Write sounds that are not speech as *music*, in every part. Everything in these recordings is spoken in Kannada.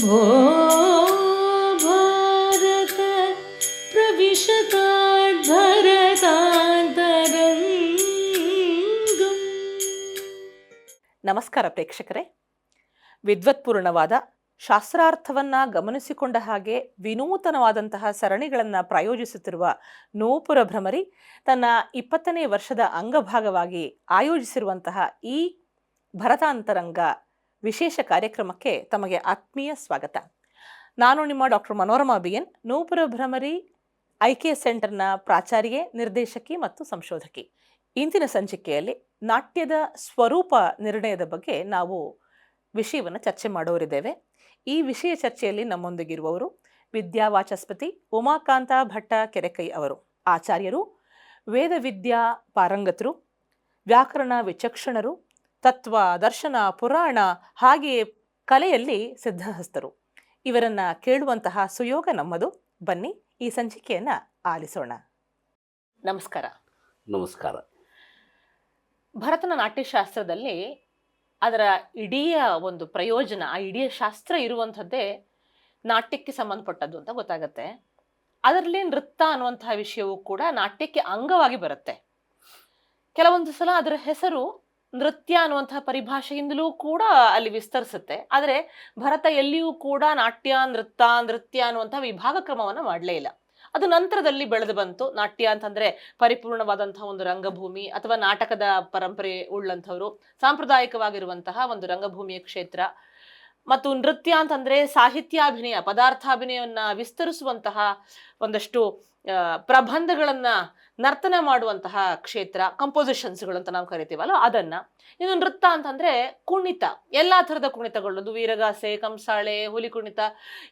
भो भारत प्रविशताद्भरतान्तरङ्गम् ನಮಸ್ಕಾರ ಪ್ರೇಕ್ಷಕರೇ ವಿದ್ವತ್ಪೂರ್ಣವಾದ ಶಾಸ್ತ್ರಾರ್ಥವನ್ನ ಗಮನಿಸಿಕೊಂಡ ಹಾಗೆ ವಿನೂತನವಾದಂತಹ ಸರಣಿಗಳನ್ನು ಪ್ರಾಯೋಜಿಸುತ್ತಿರುವ ನೂಪುರ ಭ್ರಮರಿ ತನ್ನ ಇಪ್ಪತ್ತನೇ ವರ್ಷದ ಅಂಗಭಾಗವಾಗಿ ಆಯೋಜಿಸಿರುವಂತಹ ಈ ಭರತಾಂತರಂಗ ವಿಶೇಷ ಕಾರ್ಯಕ್ರಮಕ್ಕೆ ತಮಗೆ ಆತ್ಮೀಯ ಸ್ವಾಗತ. ನಾನು ನಿಮ್ಮ ಡಾಕ್ಟರ್ ಮನೋರಮಾ ಬಿಯನ್, ನೂಪುರ ಭ್ರಮರಿ ಐಕೆ ಸೆಂಟರ್ನ ಪ್ರಾಚಾರ್ಯೆ, ನಿರ್ದೇಶಕಿ ಮತ್ತು ಸಂಶೋಧಕಿ. ಇಂದಿನ ಸಂಚಿಕೆಯಲ್ಲಿ ನಾಟ್ಯದ ಸ್ವರೂಪ ನಿರ್ಣಯದ ಬಗ್ಗೆ ನಾವು ವಿಷಯವನ್ನು ಚರ್ಚೆ ಮಾಡೋರಿದ್ದೇವೆ. ಈ ವಿಷಯ ಚರ್ಚೆಯಲ್ಲಿ ನಮ್ಮೊಂದಿಗಿರುವವರು ವಿದ್ಯಾವಾಚಸ್ಪತಿ ಉಮಾಕಾಂತ ಭಟ್ಟ ಕೆರೆಕೈ ಅವರು, ಆಚಾರ್ಯರು, ವೇದವಿದ್ಯಾ ಪಾರಂಗತರು, ವ್ಯಾಕರಣ ವಿಚಕ್ಷಣರು ತತ್ವ ದರ್ಶನ ಪುರಾಣ ಹಾಗೆಯೇ ಕಲೆಯಲ್ಲಿ ಸಿದ್ಧಹಸ್ತರು. ಇವರನ್ನ ಕೇಳುವಂತಹ ಸುಯೋಗ ನಮ್ಮದು. ಬನ್ನಿ ಈ ಸಂಚಿಕೆಯನ್ನ ಆಲಿಸೋಣ. ನಮಸ್ಕಾರ. ನಮಸ್ಕಾರ. ಭರತನ ನಾಟ್ಯಶಾಸ್ತ್ರದಲ್ಲಿ ಅದರ ಇಡೀ ಒಂದು ಪ್ರಯೋಜನ ಆ ಇಡೀ ಶಾಸ್ತ್ರ ಇರುವಂಥದ್ದೇ ನಾಟ್ಯಕ್ಕೆ ಸಂಬಂಧಪಟ್ಟದ್ದು ಅಂತ ಗೊತ್ತಾಗತ್ತೆ. ಅದರಲ್ಲಿ ನೃತ್ಯ ಅನ್ನುವಂತಹ ವಿಷಯವು ಕೂಡ ನಾಟ್ಯಕ್ಕೆ ಅಂಗವಾಗಿ ಬರುತ್ತೆ. ಕೆಲವೊಂದು ಸಲ ಅದರ ಹೆಸರು ನೃತ್ಯ ಅನ್ನುವಂತಹ ಪರಿಭಾಷೆಯಿಂದಲೂ ಕೂಡ ಅಲ್ಲಿ ವಿಸ್ತರಿಸುತ್ತೆ. ಆದರೆ ಭರತ ಎಲ್ಲಿಯೂ ಕೂಡ ನಾಟ್ಯ, ನೃತ್ಯ ನೃತ್ಯ ಅನ್ನುವಂತಹ ವಿಭಾಗ ಕ್ರಮವನ್ನು ಮಾಡಲೇ ಇಲ್ಲ. ಅದು ನಂತರದಲ್ಲಿ ಬೆಳೆದು ಬಂತು. ನಾಟ್ಯ ಅಂತಂದ್ರೆ ಪರಿಪೂರ್ಣವಾದಂತಹ ಒಂದು ರಂಗಭೂಮಿ ಅಥವಾ ನಾಟಕದ ಪರಂಪರೆ ಉಳ್ಳಂಥವ್ರು, ಸಾಂಪ್ರದಾಯಿಕವಾಗಿರುವಂತಹ ಒಂದು ರಂಗಭೂಮಿಯ ಕ್ಷೇತ್ರ. ಮತ್ತು ನೃತ್ಯ ಅಂತಂದ್ರೆ ಸಾಹಿತ್ಯಾಭಿನಯ, ಪದಾರ್ಥಾಭಿನಯವನ್ನ ವಿಸ್ತರಿಸುವಂತಹ ಒಂದಷ್ಟು ಪ್ರಬಂಧಗಳನ್ನ ನರ್ತನ ಮಾಡುವಂತಹ ಕ್ಷೇತ್ರ ಕಂಪೋಸಿಷನ್ಸ್ಗಳು ಅಂತ ನಾವು ಕರಿತೀವಲ್ಲ ಅದನ್ನ. ಇನ್ನು ನೃತ್ಯ ಅಂತಂದ್ರೆ ಕುಣಿತ. ಎಲ್ಲಾ ಥರದ ಕುಣಿತಗಳು. ವೀರಗಾಸೆ, ಕಂಸಾಳೆ, ಹುಲಿ ಕುಣಿತ.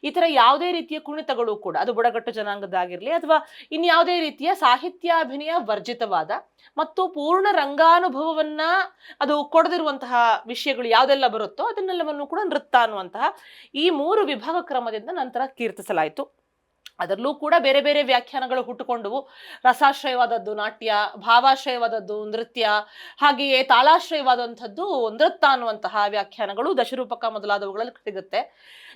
ಈ ಥರ ಯಾವುದೇ ರೀತಿಯ ಕುಣಿತಗಳು ಕೂಡ, ಅದು ಬುಡಕಟ್ಟು ಜನಾಂಗದಾಗಿರ್ಲಿ ಅಥವಾ ಇನ್ಯಾವುದೇ ರೀತಿಯ ಸಾಹಿತ್ಯಾಭಿನಯ ವರ್ಜಿತವಾದ ಮತ್ತು ಪೂರ್ಣ ರಂಗಾನುಭವವನ್ನ ಅದು ಕೊಡದಿರುವಂತಹ ವಿಷಯಗಳು ಯಾವುದೆಲ್ಲ ಬರುತ್ತೋ ಅದನ್ನೆಲ್ಲವನ್ನು ಕೂಡ ನೃತ್ಯ ಅನ್ನುವಂತಹ ಈ ಮೂರು ವಿಭಾಗ ಕ್ರಮದಿಂದ ನಂತರ ಕೀರ್ತಿಸಲಾಯಿತು. ಅದರಲ್ಲೂ ಕೂಡ ಬೇರೆ ಬೇರೆ ವ್ಯಾಖ್ಯಾನಗಳು ಹುಟ್ಟುಕೊಂಡವು. ರಸಾಶ್ರಯವಾದದ್ದು ನಾಟ್ಯ, ಭಾವಾಶ್ರಯವಾದದ್ದು ನೃತ್ಯ, ಹಾಗೆಯೇ ತಾಳಾಶ್ರಯವಾದಂಥದ್ದು ನೃತ್ಯ ಅನ್ನುವಂತಹ ವ್ಯಾಖ್ಯಾನಗಳು ದಶರೂಪಕ ಮೊದಲಾದವುಗಳಲ್ಲಿ ಸಿಗುತ್ತೆ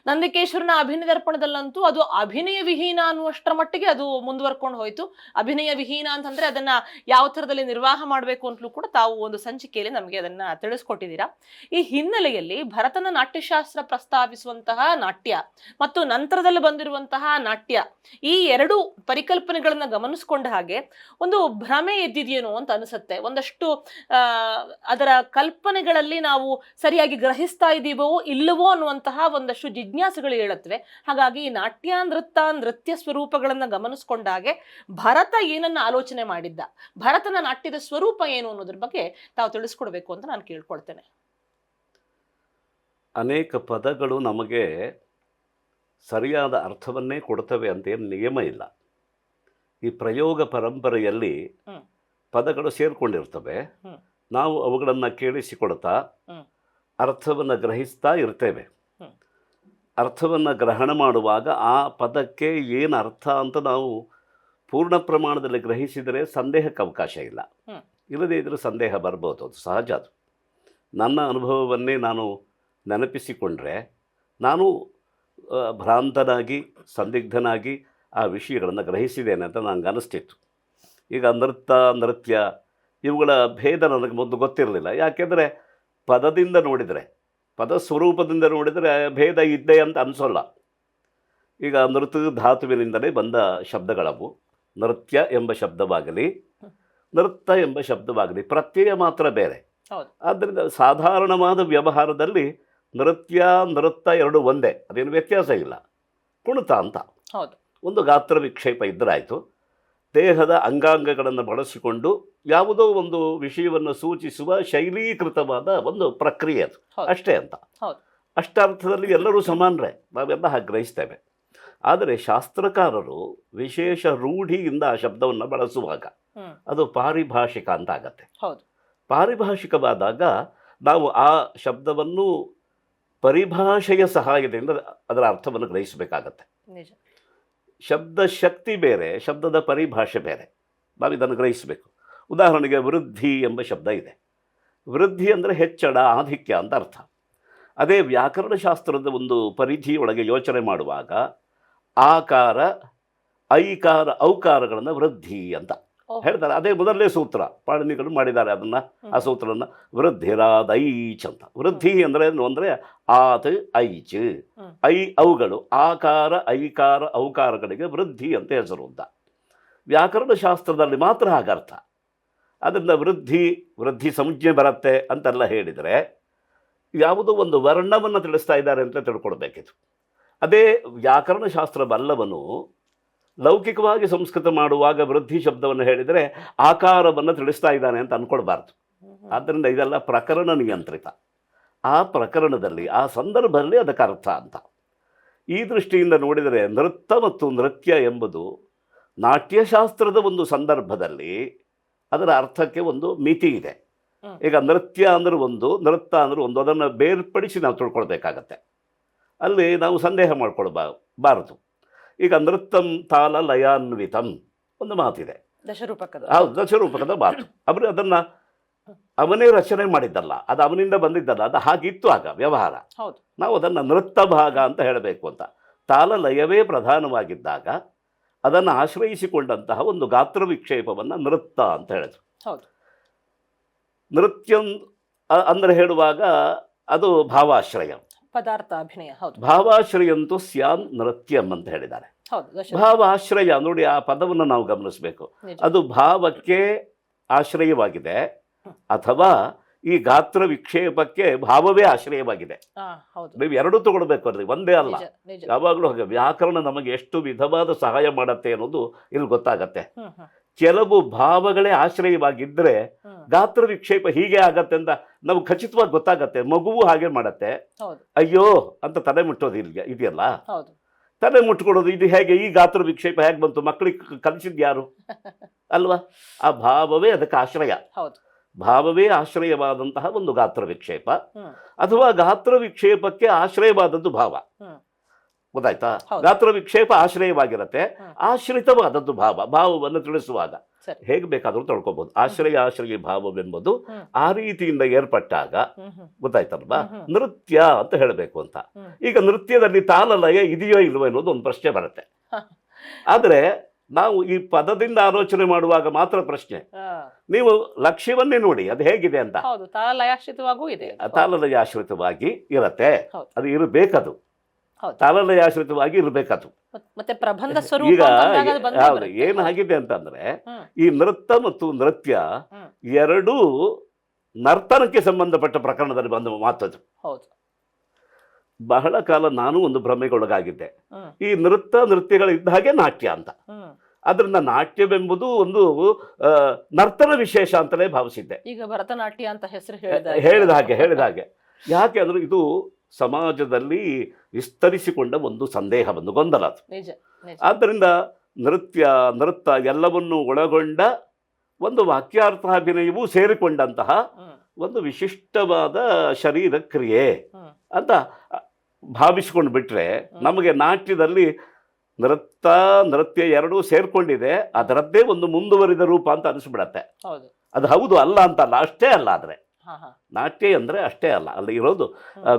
ನಂದಿಕೇಶ್ವರನ ಅಭಿನಯ ದರ್ಪಣದಲ್ಲಂತೂ ಅದು ಅಭಿನಯ ವಿಹೀನ ಅನ್ನುವಷ್ಟರ ಮಟ್ಟಿಗೆ ಅದು ಮುಂದುವರ್ಕೊಂಡು ಹೋಯಿತು. ಅಭಿನಯ ವಿಹೀನ ಅಂತಂದ್ರೆ ಅದನ್ನ ಯಾವ ಥರದಲ್ಲಿ ನಿರ್ವಾಹ ಮಾಡಬೇಕು ಅಂತಲೂ ಕೂಡ ತಾವು ಒಂದು ಸಂಚಿಕೆಯಲ್ಲಿ ನಮಗೆ ಅದನ್ನ ತಿಳಿಸ್ಕೊಟ್ಟಿದ್ದೀರಾ. ಈ ಹಿನ್ನೆಲೆಯಲ್ಲಿ ಭರತನ ನಾಟ್ಯಶಾಸ್ತ್ರ ಪ್ರಸ್ತಾವಿಸುವಂತಹ ನಾಟ್ಯ ಮತ್ತು ನಂತರದಲ್ಲಿ ಬಂದಿರುವಂತಹ ನಾಟ್ಯ ಈ ಎರಡು ಪರಿಕಲ್ಪನೆಗಳನ್ನ ಗಮನಿಸ್ಕೊಂಡ ಹಾಗೆ ಒಂದು ಭ್ರಮೆ ಎದ್ದಿದೆಯೇನೋ ಅಂತ ಅನಿಸುತ್ತೆ. ಒಂದಷ್ಟು ಅದರ ಕಲ್ಪನೆಗಳಲ್ಲಿ ನಾವು ಸರಿಯಾಗಿ ಗ್ರಹಿಸ್ತಾ ಇದ್ದೀವೋ ಇಲ್ಲವೋ ಅನ್ನುವಂತಹ ಒಂದಷ್ಟು ಜಿಜ್ಞಾಸೆಗಳು ಹೇಳುತ್ತವೆ. ಹಾಗಾಗಿ ಈ ನಾಟ್ಯ ನೃತ್ಯ ನೃತ್ಯ ಸ್ವರೂಪಗಳನ್ನು ಗಮನಿಸ್ಕೊಂಡಾಗೆ ಭರತ ಏನನ್ನ ಆಲೋಚನೆ ಮಾಡಿದ್ದ? ಭರತನ ನಾಟ್ಯದ ಸ್ವರೂಪ ಏನು ಅನ್ನೋದ್ರ ಬಗ್ಗೆ ತಾವು ತಿಳಿಸ್ಕೊಡ್ಬೇಕು ಅಂತ ನಾನು ಕೇಳ್ಕೊಳ್ತೇನೆ. ಅನೇಕ ಪದಗಳು ನಮಗೆ ಸರಿಯಾದ ಅರ್ಥವನ್ನೇ ಕೊಡ್ತವೆ ಅಂತ ಏನು ನಿಯಮ ಇಲ್ಲ. ಈ ಪ್ರಯೋಗ ಪರಂಪರೆಯಲ್ಲಿ ಪದಗಳು ಸೇರಿಕೊಂಡಿರ್ತವೆ. ನಾವು ಅವುಗಳನ್ನು ಕೇಳಿಸಿಕೊಡ್ತಾ. ಅರ್ಥವನ್ನು ಗ್ರಹಿಸ್ತಾ ಇರ್ತೇವೆ. ಅರ್ಥವನ್ನು ಗ್ರಹಣ ಮಾಡುವಾಗ ಆ ಪದಕ್ಕೆ ಏನು ಅರ್ಥ ಅಂತ ನಾವು ಪೂರ್ಣ ಪ್ರಮಾಣದಲ್ಲಿ ಗ್ರಹಿಸಿದರೆ ಸಂದೇಹಕ್ಕೆ ಅವಕಾಶ ಇಲ್ಲ. ಇಲ್ಲದೇ ಇದ್ದರೆ ಸಂದೇಹ ಬರ್ಬೋದು ಅದು ಸಹಜ ಅದು. ನನ್ನ ಅನುಭವವನ್ನೇ ನಾನು ನೆನಪಿಸಿಕೊಂಡ್ರೆ ನಾನು ಭ್ರಾಂತನಾಗಿ ಸಂದಿಗ್ಧನಾಗಿ ಆ ವಿಷಯಗಳನ್ನು ಗ್ರಹಿಸಿದ್ದೇನೆ ಅಂತ ನನಗೆ ಅನಿಸ್ತಿತ್ತು. ಈಗ ನೃತ್ಯ ನೃತ್ಯ ಇವುಗಳ ಭೇದ ನನಗೆ ಮೊದಲು ಗೊತ್ತಿರಲಿಲ್ಲ. ಯಾಕೆಂದರೆ ಪದದಿಂದ ನೋಡಿದರೆ ಪದ ಸ್ವರೂಪದಿಂದ ನೋಡಿದರೆ ಭೇದ ಇದ್ದೇ ಅಂತ ಅನಿಸೋಲ್ಲ. ಈಗ ನೃತ್ಯ ಧಾತುವಿನಿಂದಲೇ ಬಂದ ಶಬ್ದಗಳವು ನೃತ್ಯ ಎಂಬ ಶಬ್ದವಾಗಲಿ ನೃತ್ಯ ಎಂಬ ಶಬ್ದವಾಗಲಿ ಪ್ರತ್ಯಯ ಮಾತ್ರ ಬೇರೆ. ಆದ್ದರಿಂದ ಸಾಧಾರಣವಾದ ವ್ಯವಹಾರದಲ್ಲಿ ನೃತ್ಯ ನೃತ್ಯ ಎರಡು ಒಂದೇ ಅದೇನು ವ್ಯತ್ಯಾಸ ಇಲ್ಲ. ಕುಣಿತ ಅಂತ. ಹೌದು. ಒಂದು ಗಾತ್ರ ವಿಕ್ಷೇಪ ಇದ್ದರಾಯಿತು ದೇಹದ ಅಂಗಾಂಗಗಳನ್ನು ಬಳಸಿಕೊಂಡು ಯಾವುದೋ ಒಂದು ವಿಷಯವನ್ನು ಸೂಚಿಸುವ ಶೈಲೀಕೃತವಾದ ಒಂದು ಪ್ರಕ್ರಿಯೆ ಅದು. ಅಷ್ಟೇ ಅಂತ. ಅಷ್ಟಾರ್ಥದಲ್ಲಿ ಎಲ್ಲರೂ ಸಮಾನರೇ. ನಾವೆಲ್ಲ ಹಾಗೆ ಗ್ರಹಿಸ್ತೇವೆ. ಆದರೆ ಶಾಸ್ತ್ರಕಾರರು ವಿಶೇಷ ರೂಢಿಯಿಂದ ಆ ಶಬ್ದವನ್ನು ಬಳಸುವಾಗ ಅದು ಪಾರಿಭಾಷಿಕ ಅಂತ ಆಗತ್ತೆ. ಹೌದು. ಪಾರಿಭಾಷಿಕವಾದಾಗ ನಾವು ಆ ಶಬ್ದವನ್ನು ಪರಿಭಾಷೆಯ ಸಹಾಯದಿಂದ ಅದರ ಅರ್ಥವನ್ನು ಗ್ರಹಿಸಬೇಕಾಗತ್ತೆ. ನಿಜ. ಶಬ್ದ ಶಕ್ತಿ ಬೇರೆ ಶಬ್ದದ ಪರಿಭಾಷೆ ಬೇರೆ. ನಾವು ಇದನ್ನು ಗ್ರಹಿಸಬೇಕು. ಉದಾಹರಣೆಗೆ ವೃದ್ಧಿ ಎಂಬ ಶಬ್ದ ಇದೆ. ವೃದ್ಧಿ ಅಂದರೆ ಹೆಚ್ಚಳ ಆಧಿಕ್ಯ ಅಂತ ಅರ್ಥ. ಅದೇ ವ್ಯಾಕರಣಶಾಸ್ತ್ರದ ಒಂದು ಪರಿಧಿಯೊಳಗೆ ಯೋಚನೆ ಮಾಡುವಾಗ ಆಕಾರ ಐಕಾರ ಔಕಾರಗಳನ್ನು ವೃದ್ಧಿ ಅಂತ. ಹೇಳ್ತಾರೆ. ಅದೇ ಮೊದಲನೇ ಸೂತ್ರ. ಪಾಣಿನಿಗಳು ಮಾಡಿದ್ದಾರೆ ಅದನ್ನ. ಆ ಸೂತ್ರವನ್ನು ವೃದ್ಧಿರಾದ ಐಚ್ ಅಂತ. ವೃದ್ಧಿ ಅಂದ್ರೆ ಏನು ಅಂದ್ರೆ ಆತ್ ಐಚ್. ಐ ಅವುಗಳು. ಆಕಾರ ಐಕಾರ ಔಕಾರಗಳಿಗೆ ವೃದ್ಧಿ ಅಂತ ಹೆಸರು ಅಂತ. ವ್ಯಾಕರಣ ಶಾಸ್ತ್ರದಲ್ಲಿ ಮಾತ್ರ ಹಾಗರ್ಥ ಅದರಿಂದ ವೃದ್ಧಿ ವೃದ್ಧಿ ಸಂಜ್ಞೆ ಬರುತ್ತೆ ಅಂತೆಲ್ಲ ಹೇಳಿದರೆ ಯಾವುದೋ ಒಂದು ವರ್ಣವನ್ನು ತಿಳಿಸ್ತಾ ಇದ್ದಾರೆ ಅಂತ ತಿಳ್ಕೊಳ್ಬೇಕಿತ್ತು. ಅದೇ ವ್ಯಾಕರಣ ಶಾಸ್ತ್ರ ಬಲ್ಲವನು ಲೌಕಿಕವಾಗಿ ಸಂಸ್ಕೃತ ಮಾಡುವಾಗ ವೃದ್ಧಿ ಶಬ್ದವನ್ನು ಹೇಳಿದರೆ ಆಕಾರವನ್ನು ತಿಳಿಸ್ತಾ ಇದ್ದಾನೆ ಅಂತ ಅಂದ್ಕೊಳ್ಬಾರ್ದು. ಆದ್ದರಿಂದ ಇದೆಲ್ಲ ಪ್ರಕರಣ ನಿಯಂತ್ರಿತ. ಆ ಪ್ರಕರಣದಲ್ಲಿ ಆ ಸಂದರ್ಭದಲ್ಲಿ ಅದಕ್ಕೆ ಅರ್ಥ ಅಂತ. ಈ ದೃಷ್ಟಿಯಿಂದ ನೋಡಿದರೆ ನೃತ್ಯ ಮತ್ತು ನೃತ್ಯ ಎಂಬುದು ನಾಟ್ಯಶಾಸ್ತ್ರದ ಒಂದು ಸಂದರ್ಭದಲ್ಲಿ ಅದರ ಅರ್ಥಕ್ಕೆ ಒಂದು ಮಿತಿ ಇದೆ. ಈಗ ನೃತ್ಯ ಅಂದ್ರೆ ಒಂದು ನೃತ್ಯ ಅಂದ್ರೆ ಒಂದು ಅದನ್ನು ಬೇರ್ಪಡಿಸಿ ನಾವು ತಿಳ್ಕೊಳ್ಬೇಕಾಗತ್ತೆ. ಅಲ್ಲಿ ನಾವು ಸಂದೇಹ ಮಾಡ್ಕೊಳ್ಬಾ ಬಾರದು. ಈಗ ನೃತ್ತಂ ತಾಲ ಲಯಾನ್ವಿತಂ ಒಂದು ಮಾತಿದೆ. ದಶರೂಪಕದ. ಹೌದು ದಶರೂಪಕದ ಮಾತು. ಅವರು ಅದನ್ನು ಅವನೇ ರಚನೆ ಮಾಡಿದ್ದಲ್ಲ ಅದು ಅವನಿಂದ ಬಂದಿದ್ದಲ್ಲ ಅದು ಹಾಗಿತ್ತು ಆಗ ವ್ಯವಹಾರ. ಹೌದು. ನಾವು ಅದನ್ನು ನೃತ್ಯ ಭಾಗ ಅಂತ ಹೇಳಬೇಕು ಅಂತ. ತಾಲ ಲಯವೇ ಪ್ರಧಾನವಾಗಿದ್ದಾಗ ಅದನ್ನು ಆಶ್ರಯಿಸಿಕೊಂಡಂತಹ ಒಂದು ಗಾತ್ರ ವಿಕ್ಷೇಪವನ್ನು ನೃತ್ಯ ಅಂತ ಹೇಳಿದ್ರು. ಹೌದು. ನೃತ್ಯ ಅಂದರೆ ಹೇಳುವಾಗ ಅದು ಭಾವಾಶ್ರಯ. ಪದಾರ್ಥ ಅಭಿನಯ ಹೌದು. ಭಾವಾಶ್ರಯಂತೂ ಸ್ಯಾನ್ ನೃತ್ಯಂ ಅಂತ ಹೇಳಿದ್ದಾರೆ. ಭಾವಾಶ್ರಯ ನೋಡಿ ಆ ಪದವನ್ನು ನಾವು ಗಮನಿಸಬೇಕು. ಅದು ಭಾವಕ್ಕೆ ಆಶ್ರಯವಾಗಿದೆ ಅಥವಾ ಈ ಗಾತ್ರ ವಿಕ್ಷೇಪಕ್ಕೆ ಭಾವವೇ ಆಶ್ರಯವಾಗಿದೆ. ನೀವು ಎರಡೂ ತಗೊಳ್ಬೇಕು ಅಲ್ಲಿ ಒಂದೇ ಅಲ್ಲ. ಯಾವಾಗಲೂ ಹಾಗೆ ವ್ಯಾಕರಣ ನಮಗೆ ಎಷ್ಟು ವಿಧವಾದ ಸಹಾಯ ಮಾಡತ್ತೆ ಅನ್ನೋದು ಇಲ್ಲಿ ಗೊತ್ತಾಗತ್ತೆ. ಕೆಲವು ಭಾವಗಳೇ ಆಶ್ರಯವಾಗಿದ್ದರೆ ಗಾತ್ರ ವಿಕ್ಷೇಪ ಹೀಗೆ ಆಗತ್ತೆ ಅಂತ ನಾವು ಖಚಿತವಾಗಿ ಗೊತ್ತಾಗತ್ತೆ ಮಗುವು ಹಾಗೆ ಮಾಡತ್ತೆ. ಅಯ್ಯೋ ಅಂತ ತಲೆ ಮುಟ್ಟೋದು ಇಲ್ಲಿಗೆ ಇದೆಯಲ್ಲ? ತಲೆ ಮುಟ್ಕೊಡೋದು ಇದು ಹೇಗೆ? ಈ ಗಾತ್ರ ವಿಕ್ಷೇಪ ಹೇಗೆ ಬಂತು? ಮಕ್ಕಳಿಗೆ ಕಲಿಸಿದ್ ಯಾರು? *laughs* ಅಲ್ವಾ? ಆ ಭಾವವೇ ಅದಕ್ಕೆ ಆಶ್ರಯ. ಭಾವವೇ ಆಶ್ರಯವಾದಂತಹ ಒಂದು ಗಾತ್ರ ವಿಕ್ಷೇಪ. ಅಥವಾ ಗಾತ್ರ ವಿಕ್ಷೇಪಕ್ಕೆ ಆಶ್ರಯವಾದದ್ದು ಭಾವ. ಗೊತ್ತಾಯ್ತಾ. ಗಾತ್ರ ವಿಕ್ಷೇಪ ಆಶ್ರಯವಾಗಿರತ್ತೆ. ಆಶ್ರಿತವಾದದ್ದು ಭಾವ ಭಾವವನ್ನು ತಿಳಿಸುವಾಗ. ಹೇಗೆ ಬೇಕಾದರೂ ತಿಳ್ಕೊಬಹುದು ಆಶ್ರಯ ಆಶ್ರಯ ಭಾವವೆಂಬುದು ಆ ರೀತಿಯಿಂದ ಏರ್ಪಟ್ಟಾಗ ಗೊತ್ತಾಯ್ತಲ್ವಾ. ನೃತ್ಯ ಅಂತ ಹೇಳಬೇಕು ಅಂತ. ಈಗ ನೃತ್ಯದಲ್ಲಿ ತಾಳಲಯ ಇದೆಯೋ ಇಲ್ವೋ ಅನ್ನೋದು ಒಂದು ಪ್ರಶ್ನೆ ಬರುತ್ತೆ. ಆದರೆ ನಾವು ಈ ಪದದಿಂದ ಆಲೋಚನೆ ಮಾಡುವಾಗ ಮಾತ್ರ ಪ್ರಶ್ನೆ. ನೀವು ಲಕ್ಷ್ಯವನ್ನೇ ನೋಡಿ ಅದು ಹೇಗಿದೆ ಅಂತ. ಇದೆ. ತಾಲಲಯಾಶ್ರಿತವಾಗಿ ಇರತ್ತೆ. ಅದು ಇರಬೇಕದು. ಹೌದು. ತಾಳಲಯ ಆಶ್ರಿತವಾಗಿ ಇರಬೇಕದು ಮತ್ತೆ ಪ್ರಬಂಧ *laughs* ಸ್ವರೂಪ ಈಗ ಹೌದು ಏನಾಗಿದೆ ಅಂತಂದ್ರೆ. ಈ ನೃತ್ಯ ಮತ್ತು ನೃತ್ಯ. ಎರಡೂ ನರ್ತನಕ್ಕೆ ಸಂಬಂಧಪಟ್ಟ ಪ್ರಕರಣದಲ್ಲಿ ಬಂದ ಮಾತದು ಬಹಳ ಕಾಲ ನಾನು ಒಂದು ಭ್ರಮೆಗೊಳಗಾಗಿದ್ದೆ. ಈ ನೃತ್ಯ ನೃತ್ಯಗಳಿದ್ದ ಹಾಗೆ ನಾಟ್ಯ ಅಂತ. ಅದರಿಂದ ನಾಟ್ಯವೆಂಬುದು ಒಂದು ನರ್ತನ ವಿಶೇಷ ಅಂತಲೇ ಭಾವಿಸಿದ್ದೆ. ಈಗ ಭರತನಾಟ್ಯ ಅಂತ ಹೆಸರು ಹೇಳಿದ ಹೇಳಿದ ಹಾಗೆ ಹೇಳಿದ ಹಾಗೆ. ಯಾಕೆ ಅಂದ್ರೆ ಇದು ಸಮಾಜದಲ್ಲಿ ವಿಸ್ತರಿಸಿಕೊಂಡ ಒಂದು ಸಂದೇಹ ಒಂದು ಗೊಂದಲ ಅದು. ಆದ್ದರಿಂದ ನೃತ್ಯ ನೃತ್ಯ ಎಲ್ಲವನ್ನೂ ಒಳಗೊಂಡ ಒಂದು ವಾಕ್ಯಾರ್ಥ ಅಭಿನಯವೂ ಸೇರಿಕೊಂಡಂತಹ ಒಂದು ವಿಶಿಷ್ಟವಾದ ಶರೀರ ಕ್ರಿಯೆ ಅಂತ ಭಾವಿಸ್ಕೊಂಡು ಬಿಟ್ಟರೆ ನಮಗೆ ನಾಟ್ಯದಲ್ಲಿ ನೃತ್ಯ ನೃತ್ಯ ಎರಡೂ ಸೇರಿಕೊಂಡಿದೆ. ಅದರದ್ದೇ ಒಂದು ಮುಂದುವರಿದ ರೂಪ ಅಂತ ಅನಿಸ್ಬಿಡತ್ತೆ. ಅದು ಹೌದು ಅಲ್ಲ ಅಂತಲ್ಲ ಅಷ್ಟೇ ಅಲ್ಲ ಆದರೆ. ನಾಟ್ಯ ಅಂದರೆ ಅಷ್ಟೇ ಅಲ್ಲ ಅಲ್ಲಿ ಇರೋದು